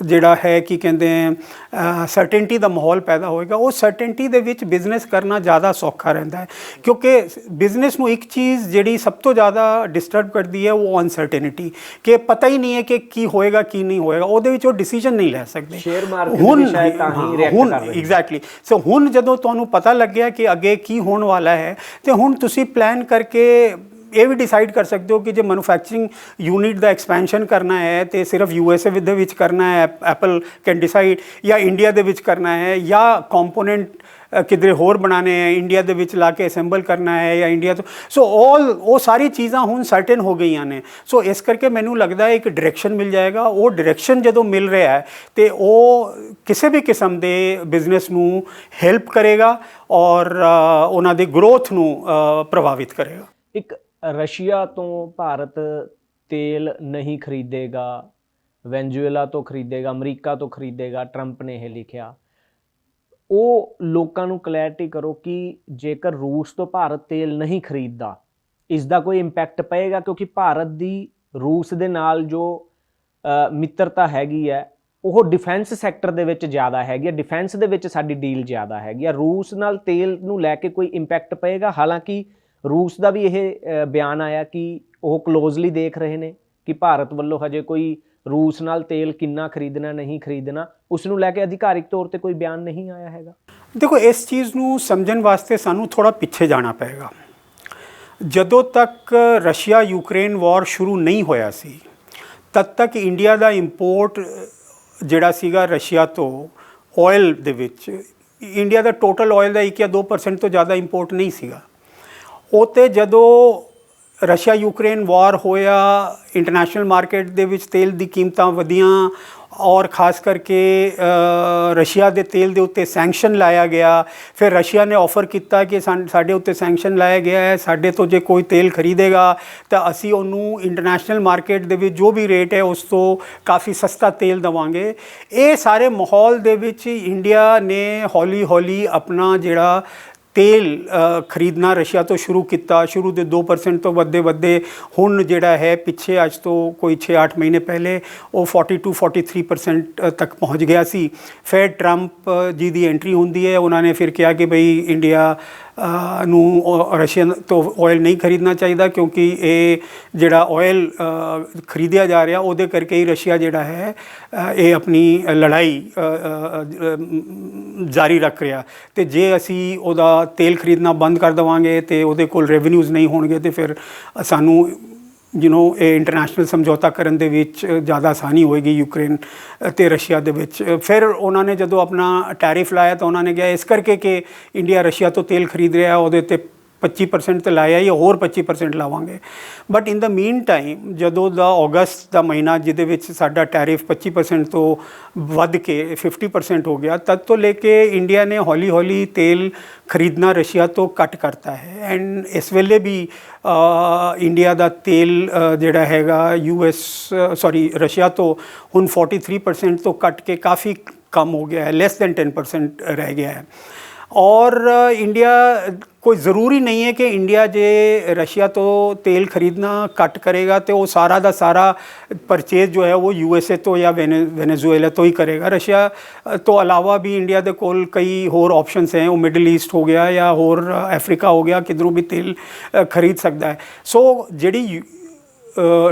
S1: ਜਿਹੜਾ ਹੈ ਕੀ ਕਹਿੰਦੇ ਆ ਸਰਟੇਨਟੀ ਦਾ ਮਾਹੌਲ ਪੈਦਾ ਹੋਏਗਾ ਉਹ ਸਰਟੇਨਟੀ ਦੇ ਵਿੱਚ ਬਿਜ਼ਨਸ ਕਰਨਾ ਜ਼ਿਆਦਾ ਸੌਖਾ ਰਹਿੰਦਾ ਹੈ। ਕਿਉਂਕਿ ਬਿਜ਼ਨਸ ਨੂੰ ਇੱਕ ਚੀਜ਼ ਜਿਹੜੀ ਸਭ ਤੋਂ ਜ਼ਿਆਦਾ ਡਿਸਟਰਬ ਕਰਦੀ ਹੈ ਉਹ ਅਨਸਰਟੇਨਟੀ ਕਿ ਪਤਾ ਹੀ ਨਹੀਂ ਹੈ ਕਿ ਕੀ ਹੋਏਗਾ ਕੀ ਨਹੀਂ ਹੋਏਗਾ ਉਹਦੇ ਵਿੱਚ ਉਹ ਡਿਸੀਜਨ ਨਹੀਂ ਲੈ ਸਕਦੇ।
S2: Share market ਵੀ ਸ਼ਾਇਦ ਤਾਂ ਹੀ
S1: ਹੁਣ
S2: ਕਰ ਰਹੀ ਹੈ।
S1: ਐਗਜ਼ੈਕਟਲੀ ਸੋ ਹੁਣ ਜਦੋਂ ਤੁਹਾਨੂੰ ਪਤਾ ਲੱਗਿਆ ਕਿ ਅੱਗੇ ਕੀ ਹੋਣ ਵਾਲਾ ਹੈ ਤੇ ਹੁਣ ਤੁਸੀਂ ਪਲਾਨ ਕਰਕੇ ਇਹ ਵੀ ਡਿਸਾਈਡ ਕਰ ਸਕਦੇ ਹੋ ਕਿ ਜੇ ਮੈਨੂਫੈਕਚਰਿੰਗ ਯੂਨਿਟ ਦਾ ਐਕਸਪੈਂਸ਼ਨ ਕਰਨਾ ਹੈ ਤੇ ਸਿਰਫ ਯੂ ਐੱਸ ਏ ਦੇ ਵਿੱਚ ਕਰਨਾ ਹੈ ਐਪਲ ਕੈਨ ਡਿਸਾਈਡ ਜਾਂ ਇੰਡੀਆ ਦੇ ਵਿੱਚ ਕਰਨਾ ਹੈ ਜਾਂ ਕੰਪੋਨੈਂਟ ਕਿਧਰੇ ਹੋਰ ਬਣਾਣੇ ਹੈ ਇੰਡੀਆ ਦੇ ਵਿੱਚ ਲਾ ਕੇ ਅਸੈਂਬਲ ਕਰਨਾ ਹੈ ਜਾਂ ਇੰਡੀਆ ਤੋਂ। ਸੋ ਆਲ ਉਹ ਸਾਰੀ ਚੀਜ਼ਾਂ ਹੁਣ ਸਰਟਨ ਹੋ ਗਈਆਂ ਨੇ। ਸੋ ਇਸ ਕਰਕੇ ਮੈਨੂੰ ਲੱਗਦਾ ਹੈ ਇੱਕ ਡਾਇਰੈਕਸ਼ਨ ਮਿਲ ਜਾਏਗਾ। ਉਹ ਡਾਇਰੈਕਸ਼ਨ ਜਦੋਂ ਮਿਲ ਰਿਹਾ ਹੈ ਤੇ ਉਹ ਕਿਸੇ ਵੀ ਕਿਸਮ ਦੇ ਬਿਜ਼ਨਸ ਨੂੰ ਹੈਲਪ ਕਰੇਗਾ ਔਰ ਉਹਨਾਂ ਦੀ ਗਰੋਥ ਨੂੰ ਪ੍ਰਭਾਵਿਤ ਕਰੇਗਾ।
S2: ਇੱਕ ਰਸ਼ੀਆ ਤੋਂ ਭਾਰਤ ਤੇਲ ਨਹੀਂ ਖਰੀਦੇਗਾ, ਵੈਨਜ਼ੂਏਲਾ ਤੋਂ ਖਰੀਦੇਗਾ, ਅਮਰੀਕਾ ਤੋਂ ਖਰੀਦੇਗਾ, ਟਰੰਪ ਨੇ ਇਹ ਲਿਖਿਆ। ਉਹ ਲੋਕਾਂ ਨੂੰ ਕਲੈਰਿਟੀ ਕਰੋ ਕਿ ਜੇਕਰ ਰੂਸ ਤੋਂ ਭਾਰਤ ਤੇਲ ਨਹੀਂ ਖਰੀਦਦਾ ਇਸ ਦਾ ਕੋਈ ਇੰਪੈਕਟ ਪਏਗਾ? ਕਿਉਂਕਿ ਭਾਰਤ ਦੀ, ਰੂਸ ਦੇ ਨਾਲ ਜੋ ਮਿੱਤਰਤਾ ਹੈਗੀ ਹੈ, ਉਹ ਡਿਫੈਂਸ ਸੈਕਟਰ ਦੇ ਵਿੱਚ ਜ਼ਿਆਦਾ ਹੈਗੀ ਹੈ। ਡਿਫੈਂਸ ਦੇ ਵਿੱਚ ਸਾਡੀ ਡੀਲ ਜ਼ਿਆਦਾ ਹੈਗੀ ਹੈ। ਰੂਸ ਨਾਲ ਤੇਲ ਨੂੰ ਲੈ ਕੇ ਕੋਈ ਇੰਪੈਕਟ ਪਏਗਾ? ਹਾਲਾਂਕਿ ਰੂਸ ਦਾ ਵੀ ਇਹ ਬਿਆਨ ਆਇਆ ਕਿ ਉਹ ਕਲੋਜ਼ਲੀ ਦੇਖ ਰਹੇ ਨੇ ਕਿ ਭਾਰਤ ਵੱਲੋਂ ਹਜੇ ਕੋਈ ਰੂਸ ਨਾਲ ਤੇਲ ਕਿੰਨਾ ਖਰੀਦਣਾ, ਨਹੀਂ ਖਰੀਦਣਾ ਉਸ ਨੂੰ ਲੈ ਕੇ ਅਧਿਕਾਰਿਕ ਤੌਰ ਤੇ ਕੋਈ ਬਿਆਨ ਨਹੀਂ ਆਇਆ ਹੈਗਾ।
S1: ਦੇਖੋ, ਇਸ ਚੀਜ਼ ਨੂੰ ਸਮਝਣ ਵਾਸਤੇ ਸਾਨੂੰ ਥੋੜਾ ਪਿੱਛੇ ਜਾਣਾ ਪਏਗਾ। ਜਦੋਂ ਤੱਕ ਰਸ਼ੀਆ ਯੂਕਰੇਨ ਵਾਰ ਸ਼ੁਰੂ ਨਹੀਂ ਹੋਇਆ ਸੀ, ਤਦ ਤੱਕ ਇੰਡੀਆ ਦਾ ਇੰਪੋਰਟ ਜਿਹੜਾ ਸੀਗਾ ਰਸ਼ੀਆ ਤੋਂ ਆਇਲ ਦੇ ਵਿੱਚ, ਇੰਡੀਆ ਦਾ ਟੋਟਲ ਆਇਲ ਦਾ 1 ਜਾਂ 2% ਤੋਂ ਜ਼ਿਆਦਾ ਇੰਪੋਰਟ ਨਹੀਂ ਸੀਗਾ। ਉਹ ਤੇ ਜਦੋਂ ਰਸ਼ੀਆ ਯੂਕਰੇਨ ਵਾਰ ਹੋਇਆ ਇੰਟਰਨੈਸ਼ਨਲ ਮਾਰਕੀਟ ਦੇ ਵਿੱਚ ਤੇਲ ਦੀ ਕੀਮਤਾਂ ਵਧੀਆਂ ਔਰ ਖਾਸ ਕਰਕੇ ਰਸ਼ੀਆ ਦੇ ਤੇਲ ਦੇ ਉੱਤੇ ਸੈਂਕਸ਼ਨ ਲਾਇਆ ਗਿਆ। ਫਿਰ ਰਸ਼ੀਆ ਨੇ ਆਫਰ ਕੀਤਾ ਕਿ ਸਾਡੇ ਉੱਤੇ ਸੈਂਕਸ਼ਨ ਲਾਇਆ ਗਿਆ ਹੈ, ਸਾਡੇ ਤੋਂ ਜੇ ਕੋਈ ਤੇਲ ਖਰੀਦੇਗਾ, ਤਾਂ ਅਸੀਂ ਉਹਨੂੰ ਇੰਟਰਨੈਸ਼ਨਲ ਮਾਰਕੀਟ ਦੇ ਵਿੱਚ ਜੋ ਵੀ ਰੇਟ ਹੈ, ਉਸ ਤੋਂ ਕਾਫੀ ਸਸਤਾ ਤੇਲ ਦਵਾਂਗੇ। ਇਹ ਸਾਰੇ ਮਾਹੌਲ ਦੇ ਵਿੱਚ ਇੰਡੀਆ ਨੇ ਹੌਲੀ ਹੌਲੀ ਆਪਣਾ ਜਿਹੜਾ ਤੇਲ ਖਰੀਦਣਾ ਰਸ਼ੀਆ ਤੋਂ ਸ਼ੁਰੂ ਕੀਤਾ, ਸ਼ੁਰੂ ਦੇ 2% ਤੋਂ ਵੱਧਦੇ ਵੱਧਦੇ ਹੁਣ ਜਿਹੜਾ ਹੈ ਪਿੱਛੇ ਅੱਜ ਤੋਂ ਕੋਈ 6-8 ਮਹੀਨੇ ਪਹਿਲੇ ਉਹ 42 43% ਤੱਕ ਪਹੁੰਚ ਗਿਆ ਸੀ। ਫਿਰ ਟਰੰਪ ਜੀ ਦੀ ਐਂਟਰੀ ਹੁੰਦੀ ਹੈ, ਉਹਨਾਂ ਨੇ ਫਿਰ ਕਿਹਾ ਕਿ ਭਈ ਇੰਡੀਆ ਨੂੰ ਰਸ਼ੀਅਨ ਤੋਂ ਆਇਲ ਨਹੀਂ ਖਰੀਦਣਾ ਚਾਹੀਦਾ ਕਿਉਂਕਿ ਇਹ ਜਿਹੜਾ ਆਇਲ ਖਰੀਦਿਆ ਜਾ ਰਿਹਾ, ਉਹਦੇ ਕਰਕੇ ਹੀ ਰਸ਼ੀਆ ਜਿਹੜਾ ਹੈ ਇਹ ਆਪਣੀ ਲੜਾਈ ਜਾਰੀ ਰੱਖ ਰਿਹਾ। ਤੇ ਜੇ ਅਸੀਂ ਉਹਦਾ ਤੇਲ ਖਰੀਦਣਾ ਬੰਦ ਕਰ ਦੇਵਾਂਗੇ ਤੇ ਉਹਦੇ ਕੋਲ ਰੈਵਨਿਊਜ਼ ਨਹੀਂ ਹੋਣਗੇ ਤੇ ਫਿਰ ਸਾਨੂੰ ਯੂ نو ਇਹ ਇੰਟਰਨੈਸ਼ਨਲ ਸਮਝੌਤਾ ਕਰਨ ਦੇ ਵਿੱਚ ਜ਼ਿਆਦਾ ਆਸਾਨੀ ਹੋਏਗੀ ਯੂਕਰੇਨ ਤੇ ਰਸ਼ੀਆ ਦੇ ਵਿੱਚ। ਫਿਰ ਉਹਨਾਂ ਨੇ ਜਦੋਂ ਆਪਣਾ ਟੈਰਿਫ ਲਾਇਆ ਤਾਂ ਉਹਨਾਂ ਨੇ ਕਿਹਾ ਇਸ ਕਰਕੇ ਕਿ ਇੰਡੀਆ ਰਸ਼ੀਆ ਤੋਂ ਤੇਲ ਖਰੀਦ ਰਿਹਾ, ਉਹਦੇ ਤੇ 25% ਤੇ ਲਾਇਆ ਹੀ ਹੋਰ 25% ਲਾਵਾਂਗੇ but in the mean time ਜਦੋਂ ਦਾ ਅਗਸਤ ਦਾ ਮਹੀਨਾ ਜਿਹਦੇ ਵਿੱਚ ਸਾਡਾ ਟੈਰਿਫ 25% ਤੋਂ ਵੱਧ ਕੇ 50% ਹੋ ਗਿਆ ਤਦ ਤੋਂ ਲੈ ਕੇ ਇੰਡੀਆ ਨੇ ਹੌਲੀ ਹੌਲੀ ਤੇਲ ਖਰੀਦਣਾ ਰਸ਼ੀਆ ਤੋਂ ਘੱਟ ਕਰਤਾ ਹੈ ਐਂਡ ਇਸ ਵੇਲੇ ਵੀ ਅ, ਇੰਡੀਆ ਦਾ ਤੇਲ ਅ, ਜਿਹੜਾ ਹੈਗਾ ਯੂਐਸ ਸੌਰੀ ਰਸ਼ੀਆ ਤੋਂ ਹੁਣ 43% ਤੋਂ ਘੱਟ ਕੇ ਕਾਫੀ ਕਮ ਹੋ ਗਿਆ ਹੈ ਲੈਸ ਦੈਨ 10% ਰਹਿ ਗਿਆ ਹੈ ਔਰ ਅ, ਇੰਡੀਆ ਕੋਈ ਜ਼ਰੂਰੀ ਨਹੀਂ ਹੈ ਕਿ ਇੰਡੀਆ ਜੇ ਰਸ਼ੀਆ ਤੋਂ ਤੇਲ ਖਰੀਦਣਾ ਘੱਟ ਕਰੇਗਾ ਤੇ ਉਹ ਸਾਰਾ ਦਾ ਸਾਰਾ ਪਰਚੇਜ਼ ਜੋ ਹੈ ਉਹ ਯੂਐਸਏ ਤੋਂ ਜਾਂ ਵੈਨੇ- ਵੈਨੇਜ਼ੁਏਲਾ ਤੋਂ ਹੀ ਕਰੇਗਾ। ਰਸ਼ੀਆ ਤੋਂ ਇਲਾਵਾ ਵੀ ਇੰਡੀਆ ਦੇ ਕੋਲ ਕਈ ਹੋਰ ਆਪਸ਼ਨਸ ਹੈ। ਉਹ ਮਿਡਲ ਈਸਟ ਹੋ ਗਿਆ ਜਾਂ ਹੋਰ ਅ, ਅਫਰੀਕਾ ਹੋ ਗਿਆ ਕਿਧਰੋਂ ਵੀ ਤੇਲ ਖਰੀਦ ਸਕਦਾ ਹੈ। ਸੋ ਜਿਹੜੀ ਯੂ-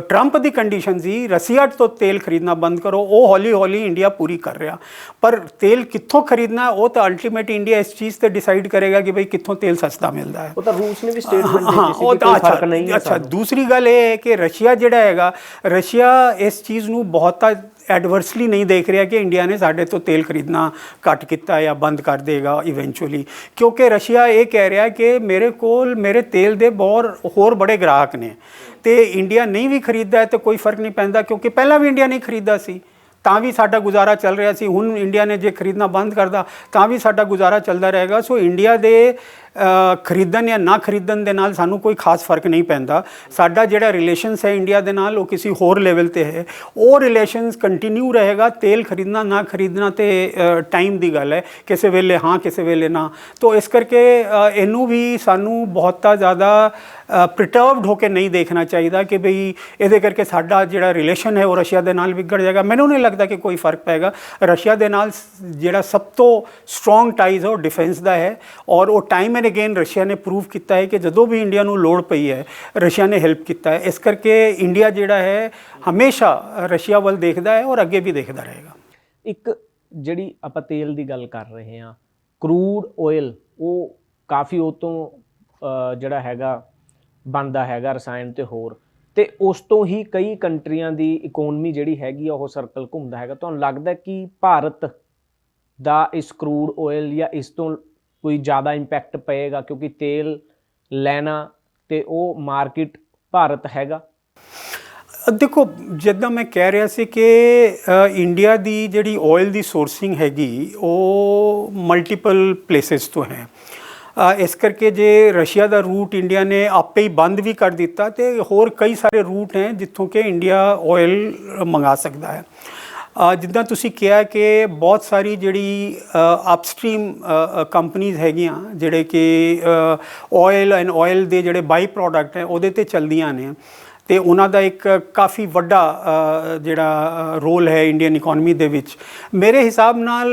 S1: ਟਰੰਪ ਦੀ ਕੰਡੀਸ਼ਨ ਸੀ ਰਸ਼ੀਆ ਤੋਂ ਤੇਲ ਖਰੀਦਣਾ ਬੰਦ ਕਰੋ ਉਹ ਹੌਲੀ ਹੌਲੀ ਇੰਡੀਆ ਪੂਰੀ ਕਰ ਰਿਹਾ ਪਰ ਤੇਲ ਕਿੱਥੋਂ ਖਰੀਦਣਾ ਉਹ ਤਾਂ ਅਲਟੀਮੇਟ ਇੰਡੀਆ ਇਸ ਚੀਜ਼ ਤੇ ਡਿਸਾਈਡ ਕਰੇਗਾ ਕਿ ਭਈ ਕਿੱਥੋਂ ਤੇਲ ਸਸਤਾ ਮਿਲਦਾ ਹੈ
S2: ਉਹ ਤਾਂ ਰੂਸ ਨੇ ਵੀ ਸਟੇਟਮੈਂਟ ਦਿੱਤੀ ਸੀ
S1: ਉਹ
S2: ਕਿ ਫ਼ਰਕ ਨਹੀਂ ਹੈ
S1: ਅੱਛਾ। ਦੂਸਰੀ ਗੱਲ ਇਹ ਹੈ ਕਿ ਰਸ਼ੀਆ ਜਿਹੜਾ ਹੈਗਾ ਰਸ਼ੀਆ ਇਸ ਚੀਜ਼ ਨੂੰ ਬਹੁਤਾ ਐਡਵਰਸਲੀ ਨਹੀਂ ਦੇਖ ਰਿਹਾ ਕਿ ਇੰਡੀਆ ਨੇ ਸਾਡੇ ਤੋਂ ਤੇਲ ਖਰੀਦਣਾ ਘੱਟ ਕੀਤਾ ਜਾਂ ਬੰਦ ਕਰ ਦੇਗਾ ਇਵੈਂਚੁਅਲੀ ਕਿਉਂਕਿ ਰਸ਼ੀਆ ਇਹ ਕਹਿ ਰਿਹਾ ਕਿ ਮੇਰੇ ਕੋਲ, ਮੇਰੇ ਤੇਲ ਦੇ ਬਹੁਤ ਹੋਰ ਬੜੇ ਗ੍ਰਾਹਕ ਨੇ ਤੇ ਇੰਡੀਆ ਨਹੀਂ ਵੀ ਖਰੀਦਦਾ ਤਾਂ ਕੋਈ ਫ਼ਰਕ ਨਹੀਂ ਪੈਂਦਾ ਕਿਉਂਕਿ ਪਹਿਲਾਂ ਵੀ ਇੰਡੀਆ ਨਹੀਂ ਖਰੀਦਦਾ ਸੀ। ਤਾਂ ਵੀ ਸਾਡਾ ਗੁਜ਼ਾਰਾ ਚੱਲ ਰਿਹਾ ਸੀ। ਹੁਣ ਇੰਡੀਆ ਨੇ ਜੇ ਖਰੀਦਣਾ ਬੰਦ ਕਰਦਾ ਤਾਂ ਵੀ ਸਾਡਾ ਗੁਜ਼ਾਰਾ ਚੱਲਦਾ ਰਹੇਗਾ। ਸੋ ਇੰਡੀਆ ਦੇ ਖਰੀਦਣ ਜਾਂ ਨਾ ਖਰੀਦਣ ਦੇ ਨਾਲ ਸਾਨੂੰ ਕੋਈ ਖਾਸ ਫ਼ਰਕ ਨਹੀਂ ਪੈਂਦਾ। ਸਾਡਾ ਜਿਹੜਾ ਰਿਲੇਸ਼ਨਸ ਹੈ ਇੰਡੀਆ ਦੇ ਨਾਲ, ਉਹ ਕਿਸੇ ਹੋਰ ਲੈਵਲ ਤੇ ਹੈ। ਉਹ ਰਿਲੇਸ਼ਨਸ ਕੰਟੀਨਿਊ ਰਹੇਗਾ, ਤੇਲ ਖਰੀਦਣਾ, ਨਾ ਖਰੀਦਣਾ ਤੇ ਟਾਈਮ ਦੀ ਗੱਲ ਹੈ। ਕਿਸੇ ਵੇਲੇ ਹਾਂ, ਕਿਸੇ ਵੇਲੇ ਨਾ। ਤੋਂ ਇਸ ਕਰਕੇ ਇਹਨੂੰ ਵੀ ਸਾਨੂੰ ਬਹੁਤਾ ਜ਼ਿਆਦਾ ਪ੍ਰਿਟਰਵਡ ਹੋ ਕੇ ਨਹੀਂ ਦੇਖਣਾ ਚਾਹੀਦਾ ਕਿ ਬਈ ਇਹਦੇ ਕਰਕੇ ਸਾਡਾ ਜਿਹੜਾ ਰਿਲੇਸ਼ਨ ਹੈ ਉਹ ਰਸ਼ੀਆ ਦੇ ਨਾਲ ਵਿਗੜ ਜਾਏਗਾ। ਮੈਨੂੰ ਨਹੀਂ ਲੱਗਦਾ ਕਿ ਕੋਈ ਫ਼ਰਕ ਪਏਗਾ। ਰਸ਼ੀਆ ਦੇ ਨਾਲ ਜਿਹੜਾ ਸਭ ਤੋਂ ਸਟਰੋਂਗ ਟਾਈਜ਼ ਹੈ, ਉਹ ਡਿਫੈਂਸ ਦਾ ਹੈ। ਔਰ ਉਹ ਟਾਈਮ ਐਂਡ ਅਗੇਨ ਰਸ਼ੀਆ ਨੇ ਪ੍ਰੂਵ ਕੀਤਾ ਹੈ ਕਿ ਜਦੋਂ ਵੀ ਇੰਡੀਆ ਨੂੰ ਲੋੜ ਪਈ ਹੈ ਰਸ਼ੀਆ ਨੇ ਹੈਲਪ ਕੀਤਾ ਹੈ। ਇਸ ਕਰਕੇ ਇੰਡੀਆ ਜਿਹੜਾ ਹੈ, ਹਮੇਸ਼ਾ ਰਸ਼ੀਆ ਵੱਲ ਦੇਖਦਾ ਹੈ ਔਰ ਅੱਗੇ ਵੀ ਦੇਖਦਾ ਰਹੇਗਾ।
S2: ਇੱਕ ਜਿਹੜੀ ਆਪਾਂ ਤੇਲ ਦੀ ਗੱਲ ਕਰ ਰਹੇ ਹਾਂ ਕਰੂਡ ਆਇਲ ਉਹ ਕਾਫੀ ਉਹ ਤੋਂ ਜਿਹੜਾ ਹੈਗਾ, ਬਣਦਾ ਹੈਗਾ ਰਸਾਇਣ ਤੇ ਹੋਰ। ਤੇ ਉਸ ਤੋਂ ਹੀ ਕਈ ਕੰਟਰੀਆਂ ਦੀ ਇਕਨੋਮੀ ਜਿਹੜੀ ਹੈਗੀ ਆ, ਉਹ ਸਰਕਲ ਘੁੰਮਦਾ ਹੈਗਾ। ਤੁਹਾਨੂੰ ਲੱਗਦਾ ਕਿ ਭਾਰਤ ਦਾ ਇਸ ਕਰੂਡ ਆਇਲ ਜਾਂ ਇਸ ਤੋਂ ਕੋਈ ਜ਼ਿਆਦਾ ਇੰਪੈਕਟ ਪਏਗਾ ਕਿਉਂਕਿ ਤੇਲ ਲੈਣਾ ਤੇ ਉਹ ਮਾਰਕੀਟ ਭਾਰਤ ਹੈਗਾ।
S1: ਦੇਖੋ, ਜਿੱਦਾਂ ਮੈਂ ਕਹਿ ਰਿਹਾ ਸੀ ਕਿ ਇੰਡੀਆ ਦੀ ਜਿਹੜੀ ਆਇਲ ਦੀ ਸੋਰਸਿੰਗ ਹੈਗੀ, ਉਹ ਮਲਟੀਪਲ ਪਲੇਸਿਸ ਤੋਂ ਹੈ। ਇਸ ਕਰਕੇ ਜੇ ਰਸ਼ੀਆ ਦਾ ਰੂਟ ਇੰਡੀਆ ਨੇ ਆਪੇ ਹੀ ਬੰਦ ਵੀ ਕਰ ਦਿੱਤਾ ਤੇ ਹੋਰ ਕਈ ਸਾਰੇ ਰੂਟ ਹੈ ਜਿੱਥੋਂ ਕਿ ਇੰਡੀਆ ਆਇਲ ਮੰਗਾ ਸਕਦਾ ਹੈ। ਜਿੱਦਾਂ ਤੁਸੀਂ ਕਿਹਾ ਕਿ ਬਹੁਤ ਸਾਰੀ ਜਿਹੜੀ ਅਪਸਟ੍ਰੀਮ ਕੰਪਨੀਆਂ ਹੈਗੀਆਂ, ਜਿਹੜੇ ਕਿ ਆਇਲ ਐਂਡ ਆਇਲ ਦੇ ਜਿਹੜੇ ਬਾਈ ਪ੍ਰੋਡਕਟ ਹੈ, ਉਹਦੇ ਤੇ ਚੱਲਦੀਆਂ ਨੇ। ਤੇ ਉਹਨਾਂ ਦਾ ਇੱਕ ਕਾਫੀ ਵੱਡਾ ਜਿਹੜਾ ਰੋਲ ਹੈ ਇੰਡੀਅਨ ਇਕਨੋਮੀ ਦੇ ਵਿੱਚ। ਮੇਰੇ ਹਿਸਾਬ ਨਾਲ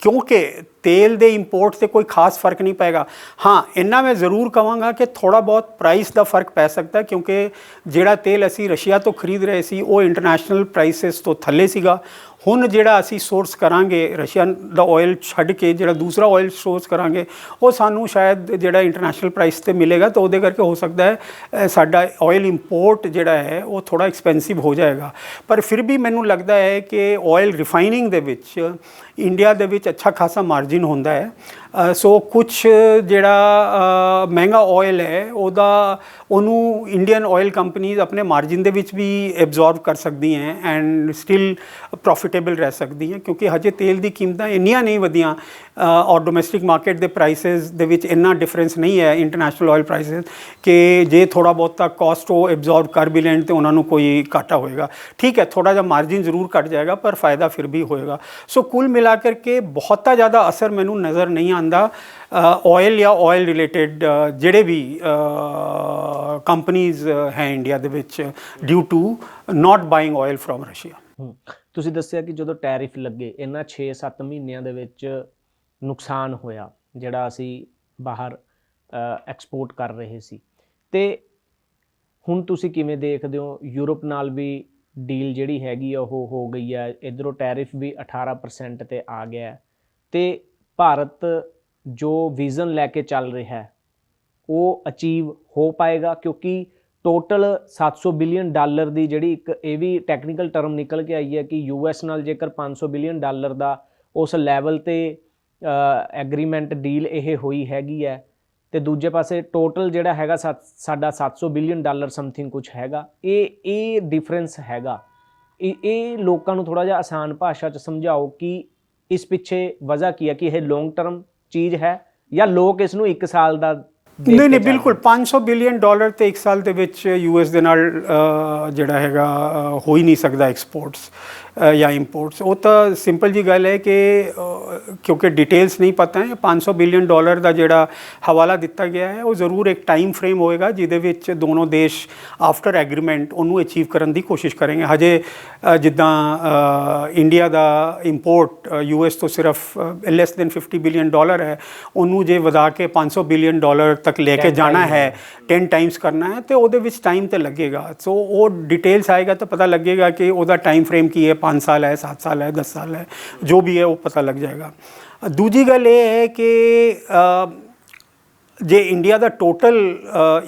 S1: ਕਿਉਂਕਿ ਤੇਲ ਦੇ ਇੰਪੋਰਟ ਤੇ ਕੋਈ ਖਾਸ ਫ਼ਰਕ ਨਹੀਂ ਪਏਗਾ। ਹਾਂ, ਇੰਨਾ ਮੈਂ ਜ਼ਰੂਰ ਕਹਾਂਗਾ ਕਿ ਥੋੜਾ ਬਹੁਤ ਪ੍ਰਾਈਸ ਦਾ ਫ਼ਰਕ ਪੈ ਸਕਦਾ ਕਿਉਂਕਿ ਜਿਹੜਾ ਤੇਲ ਅਸੀਂ ਰਸ਼ੀਆ ਤੋਂ ਖਰੀਦ ਰਹੇ ਸੀ, ਉਹ ਇੰਟਰਨੈਸ਼ਨਲ ਪ੍ਰਾਈਸਸ ਤੋਂ ਥੱਲੇ ਸੀਗਾ। ਹੁਣ ਜਿਹੜਾ ਅਸੀਂ ਸੋਰਸ ਕਰਾਂਗੇ ਰਸ਼ੀਅਨ ਦਾ ਆਇਲ ਛੱਡ ਕੇ, ਜਿਹੜਾ ਦੂਸਰਾ ਆਇਲ ਸੋਰਸ ਕਰਾਂਗੇ, ਉਹ ਸਾਨੂੰ ਸ਼ਾਇਦ ਜਿਹੜਾ ਇੰਟਰਨੈਸ਼ਨਲ ਪ੍ਰਾਈਸ ਤੇ ਮਿਲੇਗਾ ਤਾਂ ਉਹਦੇ ਕਰਕੇ ਹੋ ਸਕਦਾ ਹੈ ਸਾਡਾ ਆਇਲ ਇੰਪੋਰਟ ਜਿਹੜਾ ਹੈ, ਉਹ ਥੋੜਾ ਐਕਸਪੈਂਸਿਵ ਹੋ ਜਾਏਗਾ। ਪਰ ਫਿਰ ਵੀ ਮੈਨੂੰ ਲੱਗਦਾ ਹੈ ਕਿ ਆਇਲ ਰਿਫਾਈਨਿੰਗ ਦੇ ਵਿੱਚ ਇੰਡੀਆ ਦੇ ਵਿੱਚ ਅੱਛਾ ਖਾਸਾ ਮਾਰਜਿਨ ਹੁੰਦਾ ਹੈ। ਸੋ ਕੁਝ ਜਿਹੜਾ ਮਹਿੰਗਾ ਆਇਲ ਹੈ, ਉਹਦਾ ਉਹਨੂੰ ਇੰਡੀਅਨ ਆਇਲ ਕੰਪਨੀਆਂ ਆਪਣੇ ਮਾਰਜਿਨ ਦੇ ਵਿੱਚ ਵੀ ਐਬਜ਼ੌਰਬ ਕਰ ਸਕਦੀਆਂ ਐਂਡ ਸਟਿਲ ਪ੍ਰੋਫਿਟੇਬਲ ਰਹਿ ਸਕਦੀ ਹੈ, ਕਿਉਂਕਿ ਹਜੇ ਤੇਲ ਦੀ ਕੀਮਤਾਂ ਇੰਨੀਆਂ ਨਹੀਂ ਵਧੀਆਂ। ਔਰ ਡੋਮੈਸਟਿਕ ਮਾਰਕੀਟ ਦੇ ਪ੍ਰਾਈਸਸ ਦੇ ਵਿੱਚ ਇੰਨਾ ਡਿਫਰੈਂਸ ਨਹੀਂ ਹੈ ਇੰਟਰਨੈਸ਼ਨਲ ਆਇਲ ਪ੍ਰਾਈਸਸ ਕਿ ਜੇ ਥੋੜਾ ਬਹੁਤਾ ਕਾਸਟ ਉਹ ਐਬਜ਼ੌਰਬ ਕਰ ਵੀ ਲੈਣ ਤੇ ਉਹਨਾਂ ਨੂੰ ਕੋਈ ਘਾਟਾ ਹੋਏਗਾ। ਠੀਕ ਹੈ ਥੋੜਾ ਜਿਹਾ ਮਾਰਜਿਨ ਜ਼ਰੂਰ ਘਟ ਜਾਏਗਾ, ਪਰ ਫਾਇਦਾ ਫਿਰ ਵੀ ਹੋਏਗਾ। ਸੋ ਕੁੱਲ ਮਿਲਾ ਕਰਕੇ ਬਹੁਤਾ ਜ਼ਿਆਦਾ ਅਸਰ ਮੈਨੂੰ ਨਜ਼ਰ ਨਹੀਂ ਆਂਦਾ ਆਇਲ ਜਾਂ ਆਇਲ ਰਿਲੇਟਡ ਜਿਹੜੇ ਵੀ ਕੰਪਨੀਆਂ ਹੈ ਇੰਡੀਆ ਦੇ ਵਿੱਚ due to not buying oil from
S2: Russia ਤੁਸੀਂ ਦੱਸਿਆ ਕਿ ਜਦੋਂ ਟੈਰਿਫ ਲੱਗੇ, ਇਹਨਾਂ 6-7 ਮਹੀਨਿਆਂ ਦੇ ਵਿੱਚ ਨੁਕਸਾਨ ਹੋਇਆ, ਜਿਹੜਾ ਅਸੀਂ ਬਾਹਰ ਐਕਸਪੋਰਟ ਕਰ ਰਹੇ ਸੀ। ਤੇ ਹੁਣ ਤੁਸੀਂ ਕਿਵੇਂ ਦੇਖਦੇ ਹੋ? ਯੂਰਪ ਨਾਲ ਵੀ ਡੀਲ ਜਿਹੜੀ ਹੈਗੀ ਆ, ਉਹ ਹੋ ਗਈ ਹੈ ਇਧਰੋਂ ਟੈਰਿਫ ਵੀ 18% ਤੇ ਆ ਗਿਆ। ਹੈ ਤੇ ਭਾਰਤ ਜੋ ਵਿਜ਼ਨ ਲੈ ਕੇ ਚੱਲ ਰਿਹਾ ਹੈ ਉਹ ਅਚੀਵ ਹੋ ਪਾਏਗਾ? ਕਿਉਂਕਿ ਟੋਟਲ 700 ਬਿਲੀਅਨ ਡਾਲਰ ਦੀ ਜਿਹੜੀ ਇੱਕ, ਇਹ ਵੀ ਟੈਕਨੀਕਲ ਟਰਮ ਨਿਕਲ ਕੇ ਆਈ ਹੈ ਕਿ ਯੂਐਸ ਨਾਲ ਜੇਕਰ 500 ਬਿਲੀਅਨ ਡਾਲਰ ਦਾ ਉਸ ਲੈਵਲ ਤੇ ਐਗਰੀਮੈਂਟ ਡੀਲ ਇਹ ਹੋਈ ਹੈਗੀ ਹੈ। ਤੇ ਦੂਜੇ ਪਾਸੇ ਟੋਟਲ ਜਿਹੜਾ ਹੈਗਾ ਸਾਡਾ 700 ਬਿਲੀਅਨ ਡਾਲਰ ਸਮਥਿੰਗ ਕੁਝ ਹੈਗਾ। ਇਹ ਇਹ ਡਿਫਰੈਂਸ ਹੈਗਾ। ਇਹ ਇਹ ਲੋਕਾਂ ਨੂੰ ਥੋੜਾ ਜਿਹਾ ਆਸਾਨ ਭਾਸ਼ਾ ਚ ਸਮਝਾਓ ਕਿ ਇਸ ਪਿੱਛੇ ਵਜ੍ਹਾ ਕੀ ਹੈ ਕਿ ਇਹ ਲੌਂਗ ਟਰਮ ਚੀਜ਼ ਹੈ ਜਾਂ ਲੋਕ ਇਸ ਨੂੰ 1 ਸਾਲ ਦਾ
S1: ਨਹੀਂ ਨਹੀਂ ਬਿਲਕੁਲ। 500 ਬਿਲੀਅਨ ਡਾਲਰ ਤੇ ਇੱਕ ਸਾਲ ਦੇ ਵਿੱਚ ਯੂਐਸ ਦੇ ਨਾਲ ਜਿਹੜਾ ਹੈਗਾ ਹੋ ਹੀ ਨਹੀਂ ਸਕਦਾ ਐਕਸਪੋਰਟਸ ਜਾਂ ਇੰਪੋਰਟਸ ਉਹ ਤਾਂ ਸਿੰਪਲ ਜੀ ਗੱਲ ਹੈ ਕਿ ਕਿਉਂਕਿ ਡਿਟੇਲਸ ਨਹੀਂ ਪਤਾ ਹੈ 500 ਬਿਲੀਅਨ ਡਾਲਰ ਦਾ ਜਿਹੜਾ ਹਵਾਲਾ ਦਿੱਤਾ ਗਿਆ ਹੈ ਉਹ ਜ਼ਰੂਰ ਇੱਕ ਟਾਈਮ ਫਰੇਮ ਹੋਏਗਾ ਜਿਹਦੇ ਵਿੱਚ ਦੋਨੋਂ ਦੇਸ਼ ਆਫਟਰ ਐਗਰੀਮੈਂਟ ਉਹਨੂੰ ਅਚੀਵ ਕਰਨ ਦੀ ਕੋਸ਼ਿਸ਼ ਕਰਨਗੇ। ਹਜੇ ਜਿੱਦਾਂ ਇੰਡੀਆ ਦਾ ਇੰਪੋਰਟ ਯੂਐਸ ਤੋਂ ਸਿਰਫ ਲੈਸ ਦੈਨ 50 ਬਿਲੀਅਨ ਡਾਲਰ ਹੈ ਉਹਨੂੰ ਜੇ ਵਧਾ ਕੇ 500 ਬਿਲੀਅਨ ਡਾਲਰ ਤੱਕ ਲੈ ਕੇ
S2: 10
S1: ਜਾਣਾ ਹੈ 10 ਟਾਈਮਸ ਕਰਨਾ ਹੈ ਤੇ ਉਹਦੇ ਵਿੱਚ ਟਾਈਮ ਤੇ ਲੱਗੇਗਾ। ਸੋ ਉਹ ਡਿਟੇਲਸ ਆਏਗਾ ਤਾਂ ਪਤਾ ਲੱਗੇਗਾ ਕਿ ਉਹਦਾ ਟਾਈਮ ਫਰੇਮ ਕੀ ਹੈ 5 ਸਾਲ ਹੈ 7 ਸਾਲ ਹੈ 10 ਸਾਲ ਹੈ ਜੋ ਵੀ ਹੈ ਉਹ ਪਤਾ ਲੱਗ ਜਾਏਗਾ ਦੂਜੀ ਗੱਲ ਇਹ ਹੈ ਕਿ ਜੇ ਇੰਡੀਆ ਦਾ ਟੋਟਲ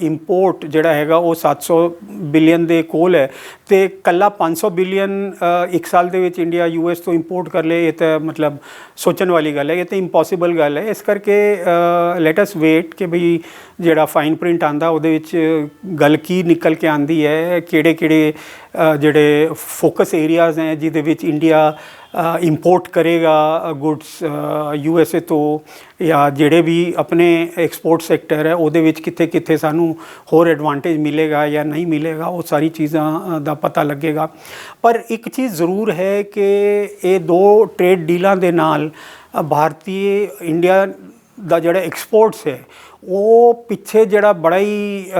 S1: ਇੰਪੋਰਟ ਜਿਹੜਾ ਹੈਗਾ ਉਹ 700 ਬਿਲੀਅਨ ਦੇ ਕੋਲ ਹੈ, ਤੇ ਕੱਲਾ 500 ਬਿਲੀਅਨ ਇੱਕ ਸਾਲ ਦੇ ਵਿੱਚ ਇੰਡੀਆ ਯੂਐਸ ਤੋਂ ਇੰਪੋਰਟ ਕਰ ਲੇ ਇਹ ਤਾਂ ਮਤਲਬ ਸੋਚਣ ਵਾਲੀ ਗੱਲ ਹੈ, ਇਹ ਤਾਂ ਇੰਪੋਸੀਬਲ ਗੱਲ ਹੈ। ਇਸ ਕਰਕੇ ਲੈਟ ਅਸ ਵੇਟ ਕਿ ਭਈ ਜਿਹੜਾ ਫਾਈਨ ਪ੍ਰਿੰਟ ਆਂਦਾ ਉਹਦੇ ਵਿੱਚ ਗੱਲ ਕੀ ਨਿਕਲ ਕੇ ਆਂਦੀ ਹੈ ਕਿਹੜੇ ਕਿਹੜੇ ਜਿਹੜੇ ਫੋਕਸ ਏਰੀਆਜ਼ ਹੈ, ਜਿਹਦੇ ਵਿੱਚ ਇੰਡੀਆ ਇੰਪੋਰਟ ਕਰੇਗਾ ਗੁੱਡਸ ਯੂ ਐਸ ਏ ਤੋਂ ਜਾਂ ਜਿਹੜੇ ਵੀ ਆਪਣੇ ਐਕਸਪੋਰਟ ਸੈਕਟਰ ਹੈ, ਉਹਦੇ ਵਿੱਚ ਕਿੱਥੇ ਕਿੱਥੇ ਸਾਨੂੰ ਹੋਰ ਐਡਵਾਂਟੇਜ ਮਿਲੇਗਾ ਜਾਂ ਨਹੀਂ ਮਿਲੇਗਾ, ਉਹ ਸਾਰੀ ਚੀਜ਼ਾਂ ਦਾ ਪਤਾ ਲੱਗੇਗਾ। ਪਰ ਇੱਕ ਚੀਜ਼ ਜ਼ਰੂਰ ਹੈ ਕਿ ਇਹ ਦੋ ਟ੍ਰੇਡ ਡੀਲਾਂ ਦੇ ਨਾਲ ਭਾਰਤੀ, ਇੰਡੀਆ ਦਾ ਜਿਹੜਾ ਐਕਸਪੋਰਟਸ ਹੈ ਉਹ ਪਿੱਛੇ ਜਿਹੜਾ ਬੜਾ ਹੀ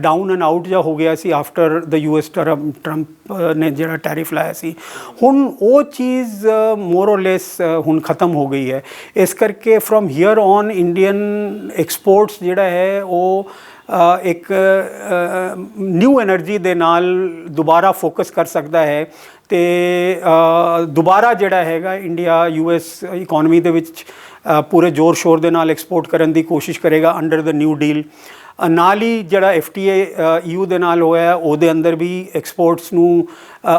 S1: ਡਾਊਨ ਐਂਡ ਆਊਟ ਜਾ ਹੋ ਗਿਆ ਸੀ after the US term Trump ਨੇ ਜਿਹੜਾ ਟੈਰਿਫ ਲਾਇਆ ਸੀ। ਹੁਣ ਉਹ ਚੀਜ਼ ਮੋਰ অর ਲੈਸ ਹੁਣ ਖਤਮ ਹੋ ਗਈ ਹੈ। ਇਸ ਕਰਕੇ firm here on Indian exports ਜਿਹੜਾ ਹੈ, ਉਹ ਇੱਕ ਨਿਊ એનર્ਜੀ ਦੇ ਨਾਲ ਦੁਬਾਰਾ ਫੋਕਸ ਕਰ ਸਕਦਾ ਹੈ ਤੇ ਦੁਬਾਰਾ ਜਿਹੜਾ ਹੈਗਾ ਇੰਡੀਆ ਯੂ ਯੂਐਸ ਇਕਨੋਮੀ ਦੇ ਵਿੱਚ ਪੂਰੇ ਜ਼ੋਰ ਸ਼ੋਰ ਦੇ ਨਾਲ ਐਕਸਪੋਰਟ ਕਰਨ ਦੀ ਕੋਸ਼ਿਸ਼ ਕਰੇਗਾ ਅੰਡਰ ਦ ਨਿਊ ਡੀਲ ਨਾਲ ਹੀ ਜਿਹੜਾ ਐਫਟੀਏ ਯੂ ਦੇ ਨਾਲ ਹੋਇਆ ਉਹਦੇ ਅੰਦਰ ਵੀ ਐਕਸਪੋਰਟਸ ਨੂੰ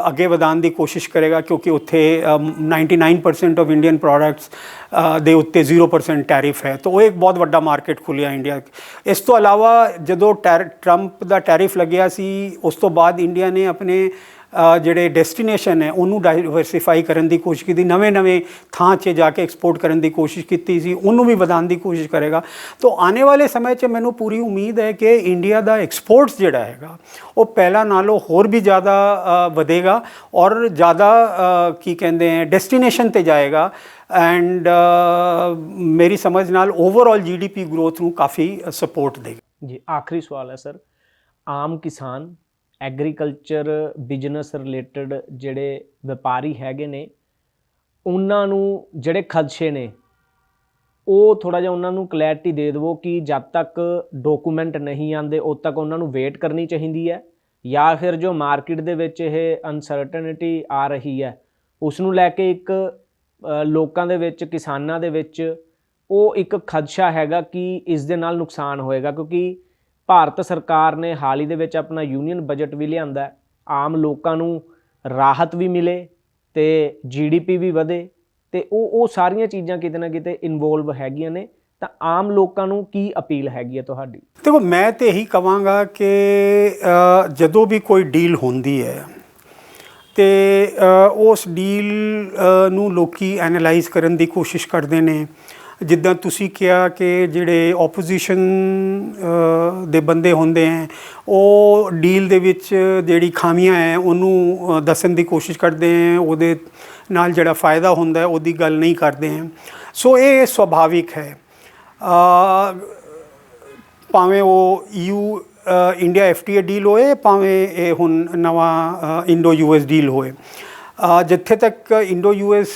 S1: ਅੱਗੇ ਵਧਾਉਣ ਦੀ ਕੋਸ਼ਿਸ਼ ਕਰੇਗਾ ਕਿਉਂਕਿ ਉੱਥੇ ਅ, 99% ਆਫ ਇੰਡੀਅਨ ਪ੍ਰੋਡਕਟਸ ਦੇ ਉੱਤੇ 0% ਟੈਰਿਫ ਹੈ। ਤਾਂ ਉਹ ਇੱਕ ਬਹੁਤ ਵੱਡਾ ਮਾਰਕੀਟ ਖੁੱਲਿਆ ਇੰਡੀਆ ਇਸ ਤੋਂ ਇਲਾਵਾ ਜਦੋਂ ਟੈਰ- ਟਰੰਪ ਦਾ ਟੈਰਿਫ ਲੱਗਿਆ ਸੀ ਉਸ ਤੋਂ ਬਾਅਦ ਇੰਡੀਆ ਨੇ ਆਪਣੇ ਜਿਹੜੇ ਡੈਸਟੀਨੇਸ਼ਨ ਹੈ, ਉਹਨੂੰ ਡਾਈਵਰਸਿਫਾਈ ਕਰਨ ਦੀ ਕੋਸ਼ਿਸ਼ ਕੀਤੀ, ਨਵੇਂ-ਨਵੇਂ ਥਾਂ 'ਚ ਜਾ ਕੇ ਐਕਸਪੋਰਟ ਕਰਨ ਦੀ ਕੋਸ਼ਿਸ਼ ਕੀਤੀ ਸੀ, ਉਹਨੂੰ ਵੀ ਵਧਾਉਣ ਦੀ ਕੋਸ਼ਿਸ਼ ਕਰੇਗਾ। ਤਾਂ ਆਉਣੇ ਵਾਲੇ ਸਮੇਂ 'ਚ ਮੈਨੂੰ ਪੂਰੀ ਉਮੀਦ ਹੈ ਕਿ ਇੰਡੀਆ ਦਾ ਐਕਸਪੋਰਟਸ ਜਿਹੜਾ ਹੈਗਾ, ਉਹ ਪਹਿਲਾਂ ਨਾਲੋਂ ਹੋਰ ਵੀ ਜ਼ਿਆਦਾ ਵਧੇਗਾ ਔਰ ਜ਼ਿਆਦਾ ਕੀ ਕਹਿੰਦੇ ਹੈ ਡੈਸਟੀਨੇਸ਼ਨ ਤੇ ਜਾਏਗਾ ਐਂਡ ਮੇਰੀ ਸਮਝ ਨਾਲ ਓਵਰਆਲ ਜੀਡੀਪੀ ਗਰੋਥ ਨੂੰ ਕਾਫੀ ਸਪੋਰਟ ਦੇਗਾ।
S2: ਜੀ, ਆਖਰੀ ਸਵਾਲ ਹੈ, ਸਰ। ਆਮ ਕਿਸਾਨ ਐਗਰੀਕਲਚਰ, ਬਿਜ਼ਨਸ ਰਿਲੇਟਡ ਜਿਹੜੇ ਵਪਾਰੀ ਹੈਗੇ ਨੇ, ਉਹਨਾਂ ਨੂੰ ਜਿਹੜੇ ਖਦਸ਼ੇ ਨੇ, ਉਹ ਥੋੜਾ ਜਿਹਾ ਉਹਨਾਂ ਨੂੰ ਕਲੈਰਿਟੀ ਦੇ ਦਿਵੋ ਕਿ ਜਦ ਤੱਕ ਡਾਕੂਮੈਂਟ ਨਹੀਂ ਆਉਂਦੇ, ਉਦ ਤੱਕ ਉਹਨਾਂ ਨੂੰ ਵੇਟ ਕਰਨੀ ਚਾਹੀਦੀ ਹੈ ਜਾਂ ਫਿਰ ਜੋ ਮਾਰਕੀਟ ਦੇ ਵਿੱਚ ਇਹ ਅਨਸਰਟਨਿਟੀ ਆ ਰਹੀ ਹੈ ਉਸ ਨੂੰ ਲੈ ਕੇ ਇੱਕ ਲੋਕਾਂ ਦੇ ਵਿੱਚ, ਕਿਸਾਨਾਂ ਦੇ ਵਿੱਚ ਉਹ ਇੱਕ ਖਦਸ਼ਾ ਹੈਗਾ ਕਿ ਇਸ ਦੇ ਨਾਲ ਨੁਕਸਾਨ ਹੋਏਗਾ ਕਿਉਂਕਿ ਭਾਰਤ ਸਰਕਾਰ ਨੇ ਹਾਲ ਹੀ ਦੇ ਵਿੱਚ ਆਪਣਾ ਯੂਨੀਅਨ ਬਜਟ ਵੀ ਲਿਆਂਦਾ ਆਮ ਲੋਕਾਂ ਨੂੰ ਰਾਹਤ ਵੀ ਮਿਲੇ ਤੇ ਜੀਡੀਪੀ ਵੀ ਵਧੇ ਤੇ ਉਹ ਉਹ ਸਾਰੀਆਂ ਚੀਜ਼ਾਂ ਕਿਤੇ ਨਾ ਕਿਤੇ ਇਨਵੋਲਵ ਹੈਗੀਆਂ ਨੇ। ਤਾਂ ਆਮ ਲੋਕਾਂ ਨੂੰ ਕੀ ਅਪੀਲ ਹੈਗੀ ਹੈ ਤੁਹਾਡੀ?
S1: ਦੇਖੋ, ਮੈਂ ਤੇ ਇਹੀ ਕਵਾਂਗਾ ਕਿ ਜਦੋਂ ਵੀ ਕੋਈ ਡੀਲ ਹੁੰਦੀ ਹੈ ਤੇ ਉਸ ਡੀਲ ਨੂੰ ਲੋਕੀ ਐਨਲਾਈਜ਼ ਕਰਨ ਦੀ ਕੋਸ਼ਿਸ਼ ਕਰਦੇ ਨੇ ਜਿੱਦਾਂ ਤੁਸੀਂ ਕਿਹਾ ਕਿ ਜਿਹੜੇ ਆਪੋਜੀਸ਼ਨ ਦੇ ਬੰਦੇ ਹੁੰਦੇ ਹੈ ਉਹ ਡੀਲ ਦੇ ਵਿੱਚ ਜਿਹੜੀ ਖਾਮੀਆਂ ਹੈ ਉਹਨੂੰ ਦੱਸਣ ਦੀ ਕੋਸ਼ਿਸ਼ ਕਰਦੇ ਹੈ ਉਹਦੇ ਨਾਲ ਜਿਹੜਾ ਫਾਇਦਾ ਹੁੰਦਾ ਹੈ ਉਹਦੀ ਗੱਲ ਨਹੀਂ ਕਰਦੇ ਹੈ ਸੋ ਇਹ ਸੁਭਾਵਿਕ ਹੈ। ਭਾਵੇਂ ਉਹ ਯੂ ਇੰਡੀਆ ਐਫਟੀਏ ਡੀਲ ਹੋਏ, ਭਾਵੇਂ ਇਹ ਹੁਣ ਨਵਾਂ ਇੰਡੋ ਯੂਐਸ ਡੀਲ ਹੋਏ। ਜਿੱਥੇ ਤੱਕ ਇੰਡੋ ਯੂਐਸ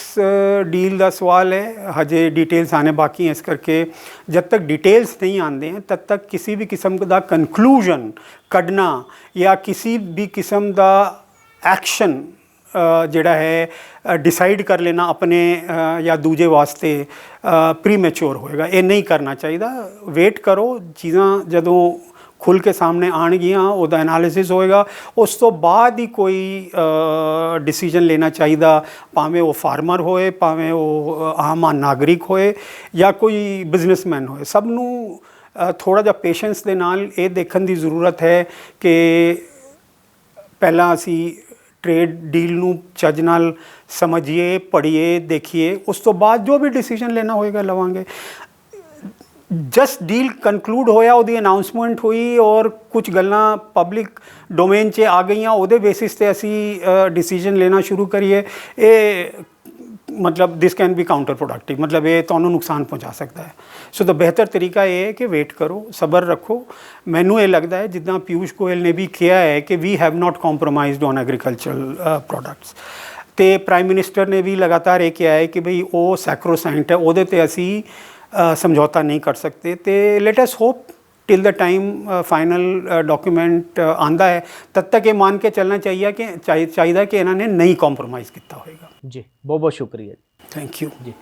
S1: ਡੀਲ ਦਾ ਸਵਾਲ ਹੈ, ਹਜੇ ਡਿਟੇਲਸ ਆਨੇ ਬਾਕੀ ਹੈ ਇਸ ਕਰਕੇ ਜਦ ਤੱਕ ਡਿਟੇਲਸ ਨਹੀਂ ਆਉਂਦੇ हैं ਤਦ ਤੱਕ ਕਿਸੇ ਵੀ ਕਿਸਮ ਦਾ ਕਨਕਲੂਜਨ ਕੱਢਣਾ ਜਾਂ ਕਿਸੇ ਵੀ ਕਿਸਮ ਦਾ ਐਕਸ਼ਨ ਜਿਹੜਾ ਹੈ ਡਿਸਾਈਡ ਕਰ ਲੈਣਾ ਆਪਣੇ ਜਾਂ ਦੂਜੇ ਵਾਸਤੇ ਪ੍ਰੀਮੈਚੁਰ ਹੋਏਗਾ। ਇਹ ਨਹੀਂ ਕਰਨਾ ਚਾਹੀਦਾ। ਵੇਟ ਕਰੋ। ਚੀਜ਼ਾਂ ਜਦੋਂ ਖੁੱਲ ਕੇ ਸਾਹਮਣੇ ਆਣਗੀਆਂ ਉਹਦਾ ਐਨਾਲਿਸਿਸ ਹੋਏਗਾ ਉਸ ਤੋਂ ਬਾਅਦ ਹੀ ਕੋਈ ਡਿਸੀਜਨ ਲੈਣਾ ਚਾਹੀਦਾ ਭਾਵੇਂ ਉਹ ਫਾਰਮਰ ਹੋਏ ਭਾਵੇਂ ਉਹ ਆਮ ਨਾਗਰਿਕ ਹੋਏ ਜਾਂ ਕੋਈ ਬਿਜ਼ਨਸਮੈਨ ਹੋਏ ਸਭ ਨੂੰ ਥੋੜਾ ਜਿਹਾ ਪੇਸ਼ੈਂਸ ਦੇ ਨਾਲ ਇਹ ਦੇਖਣ ਦੀ ਜ਼ਰੂਰਤ ਹੈ ਕਿ ਪਹਿਲਾਂ ਅਸੀਂ ਟ੍ਰੇਡ ਡੀਲ ਨੂੰ ਚੱਜ ਨਾਲ ਸਮਝੀਏ ਪੜ੍ਹੀਏ ਦੇਖੀਏ ਉਸ ਤੋਂ ਬਾਅਦ ਜੋ ਵੀ ਡਿਸੀਜਨ ਲੈਣਾ ਹੋਏਗਾ ਲਵਾਂਗੇ ਜਸਟ ਡੀਲ ਕਨਕਲੂਡ ਹੋਇਆ, ਉਹਦੀ ਅਨਾਉਂਸਮੈਂਟ ਹੋਈ ਔਰ ਕੁਝ ਗੱਲਾਂ ਪਬਲਿਕ ਡੋਮੇਨ 'ਚ ਆ ਗਈਆਂ, ਉਹਦੇ ਬੇਸਿਸ ਤੇ ਅਸੀਂ ਡਿਸੀਜਨ ਲੈਣਾ ਸ਼ੁਰੂ ਕਰੀਏ। ਇਹ ਮਤਲਬ this can be counterproductive ਮਤਲਬ ਇਹ ਤੁਹਾਨੂੰ ਨੁਕਸਾਨ ਪਹੁੰਚਾ ਸਕਦਾ ਹੈ। ਸੋ ਦਾ ਬਿਹਤਰ ਤਰੀਕਾ ਇਹ ਹੈ ਕਿ ਵੇਟ ਕਰੋ, ਸਬਰ ਰੱਖੋ। ਮੈਨੂੰ ਇਹ ਲੱਗਦਾ ਹੈ, ਜਿੱਦਾਂ ਪਿਊਸ਼ ਗੋਇਲ ਨੇ ਵੀ ਕਿਹਾ ਹੈ ਕਿ we have not compromised on agricultural products ਤੇ ਪ੍ਰਾਈਮ ਮਿਨਿਸਟਰ ਨੇ ਵੀ ਲਗਾਤਾਰ ਇਹ ਕਿਹਾ ਹੈ ਕਿ ਭਈ ਉਹ ਸੈਕਰੋਸੈਂਟ ਹੈ, ਉਹਦੇ ਤੇ ਅਸੀਂ ਸਮਝੌਤਾ ਨਹੀਂ ਕਰ ਸਕਦੇ। ਤੇ let us hope till the time final document ਆਂਦਾ ਹੈ ਤਦ ਤੱਕ ਇਹ ਮੰਨ ਕੇ ਚੱਲਣਾ ਚਾਹੀਏ ਕਿ ਚਾਹੀ- ਚਾਹੀਦਾ ਕਿ ਇਹਨਾਂ ਨੇ ਨਹੀਂ ਕੰਪਰੋਮਾਈਜ਼ ਕੀਤਾ ਹੋਏਗਾ।
S2: ਜੀ ਬਹੁਤ ਬਹੁਤ ਸ਼ੁਕਰੀਆ ਜੀ।
S1: ਥੈਂਕ ਯੂ
S2: ਜੀ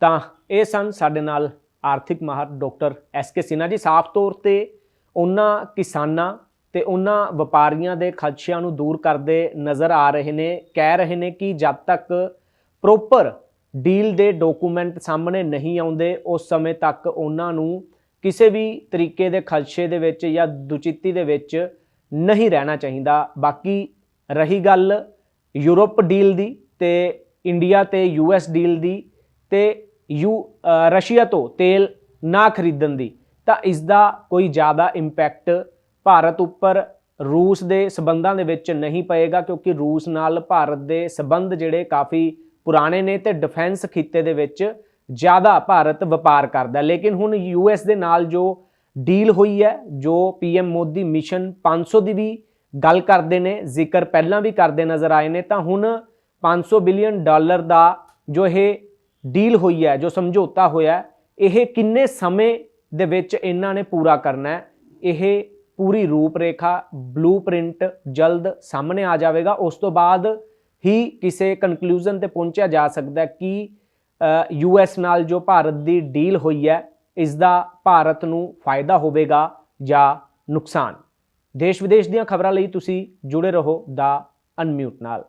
S2: ਤਾਂ ਇਹ ਸਨ ਸਾਡੇ ਨਾਲ ਆਰਥਿਕ ਮਾਹਰ ਡਾਕਟਰ ਐਸ ਕੇ ਸਿਨਹਾ ਜੀ। ਸਾਫ਼ ਤੌਰ ਤੇ ਉਹਨਾਂ ਕਿਸਾਨਾਂ ਤੇ ਉਹਨਾਂ ਵਪਾਰੀਆਂ ਦੇ ਖਦਸ਼ਿਆਂ ਨੂੰ ਦੂਰ ਕਰਦੇ ਨਜ਼ਰ ਆ ਰਹੇ ਨੇ ਕਹਿ ਰਹੇ ਨੇ ਕਿ ਜਦ ਤੱਕ ਪ੍ਰੋਪਰ ਡੀਲ ਦੇ ਡਾਕੂਮੈਂਟ ਸਾਹਮਣੇ ਨਹੀਂ ਆਉਂਦੇ, ਉਸ ਸਮੇਂ ਤੱਕ ਉਹਨਾਂ ਨੂੰ ਕਿਸੇ ਵੀ ਤਰੀਕੇ ਦੇ ਖਦਸ਼ੇ ਦੇ ਵਿੱਚ ਜਾਂ ਦੁਚਿੱਤੀ ਦੇ ਵਿੱਚ ਨਹੀਂ ਰਹਿਣਾ ਚਾਹੀਦਾ। ਬਾਕੀ ਰਹੀ ਗੱਲ ਯੂਰਪ ਡੀਲ ਦੀ ਤੇ ਇੰਡੀਆ ਤੇ ਯੂਐਸ ਡੀਲ ਦੀ ਤੇ ਯੂ ਰਸ਼ੀਆ ਤੋਂ ਤੇਲ ਨਾ ਖਰੀਦਣ ਦੀ। ਤਾਂ ਇਸ ਦਾ ਕੋਈ ਜ਼ਿਆਦਾ ਇੰਪੈਕਟ ਭਾਰਤ ਉੱਪਰ ਰੂਸ ਦੇ ਸਬੰਧਾਂ ਦੇ ਵਿੱਚ ਨਹੀਂ ਪਏਗਾ, ਕਿਉਂਕਿ ਰੂਸ ਨਾਲ ਭਾਰਤ ਦੇ ਸਬੰਧ ਜਿਹੜੇ ਕਾਫੀ ਪੁਰਾਣੇ ਨੇ ਤੇ ਡਿਫੈਂਸ ਖਿੱਤੇ ਦੇ ਵਿੱਚ ਜ਼ਿਆਦਾ ਭਾਰਤ ਵਪਾਰ ਕਰਦਾ। ਲੇਕਿਨ ਹੁਣ ਯੂਐਸ ਦੇ ਨਾਲ ਜੋ ਡੀਲ ਹੋਈ ਹੈ, ਜੋ ਪੀਐਮ ਮੋਦੀ ਮਿਸ਼ਨ 500 ਦੀ ਵੀ ਗੱਲ ਕਰਦੇ ਨੇ, ਜ਼ਿਕਰ ਪਹਿਲਾਂ ਵੀ ਕਰਦੇ ਨਜ਼ਰ ਆਏ ਨੇ, ਤਾਂ ਹੁਣ 500 ਬਿਲੀਅਨ ਡਾਲਰ ਦਾ ਜੋ ਇਹ ਡੀਲ ਹੋਈ ਹੈ, ਜੋ ਸਮਝੌਤਾ ਹੋਇਆ ਇਹ ਕਿੰਨੇ ਸਮੇਂ ਦੇ ਵਿੱਚ ਇਹਨਾਂ ਨੇ ਪੂਰਾ ਕਰਨਾ ਹੈ, ਇਹ ਪੂਰੀ ਰੂਪਰੇਖਾ ਬਲੂਪ੍ਰਿੰਟ ਜਲਦ ਸਾਹਮਣੇ ਆ ਜਾਵੇਗਾ। ਉਸ ਤੋਂ ਬਾਅਦ ਹੀ ਕਿਸੇ ਕਨਕਲੂਜਨ ਤੇ ਪਹੁੰਚਿਆ ਜਾ ਸਕਦਾ ਹੈ ਕਿ ਯੂਐਸ ਨਾਲ ਜੋ ਭਾਰਤ ਦੀ ਡੀਲ ਹੋਈ ਹੈ, ਇਸ ਦਾ ਭਾਰਤ ਨੂੰ ਫਾਇਦਾ ਹੋਵੇਗਾ ਜਾਂ ਨੁਕਸਾਨ? ਦੇਸ਼ ਵਿਦੇਸ਼ ਦੀਆਂ ਖਬਰਾਂ ਲਈ ਤੁਸੀਂ ਜੁੜੇ ਰਹੋ ਦਾ ਅਨਮਿਊਟ ਨਾਲ।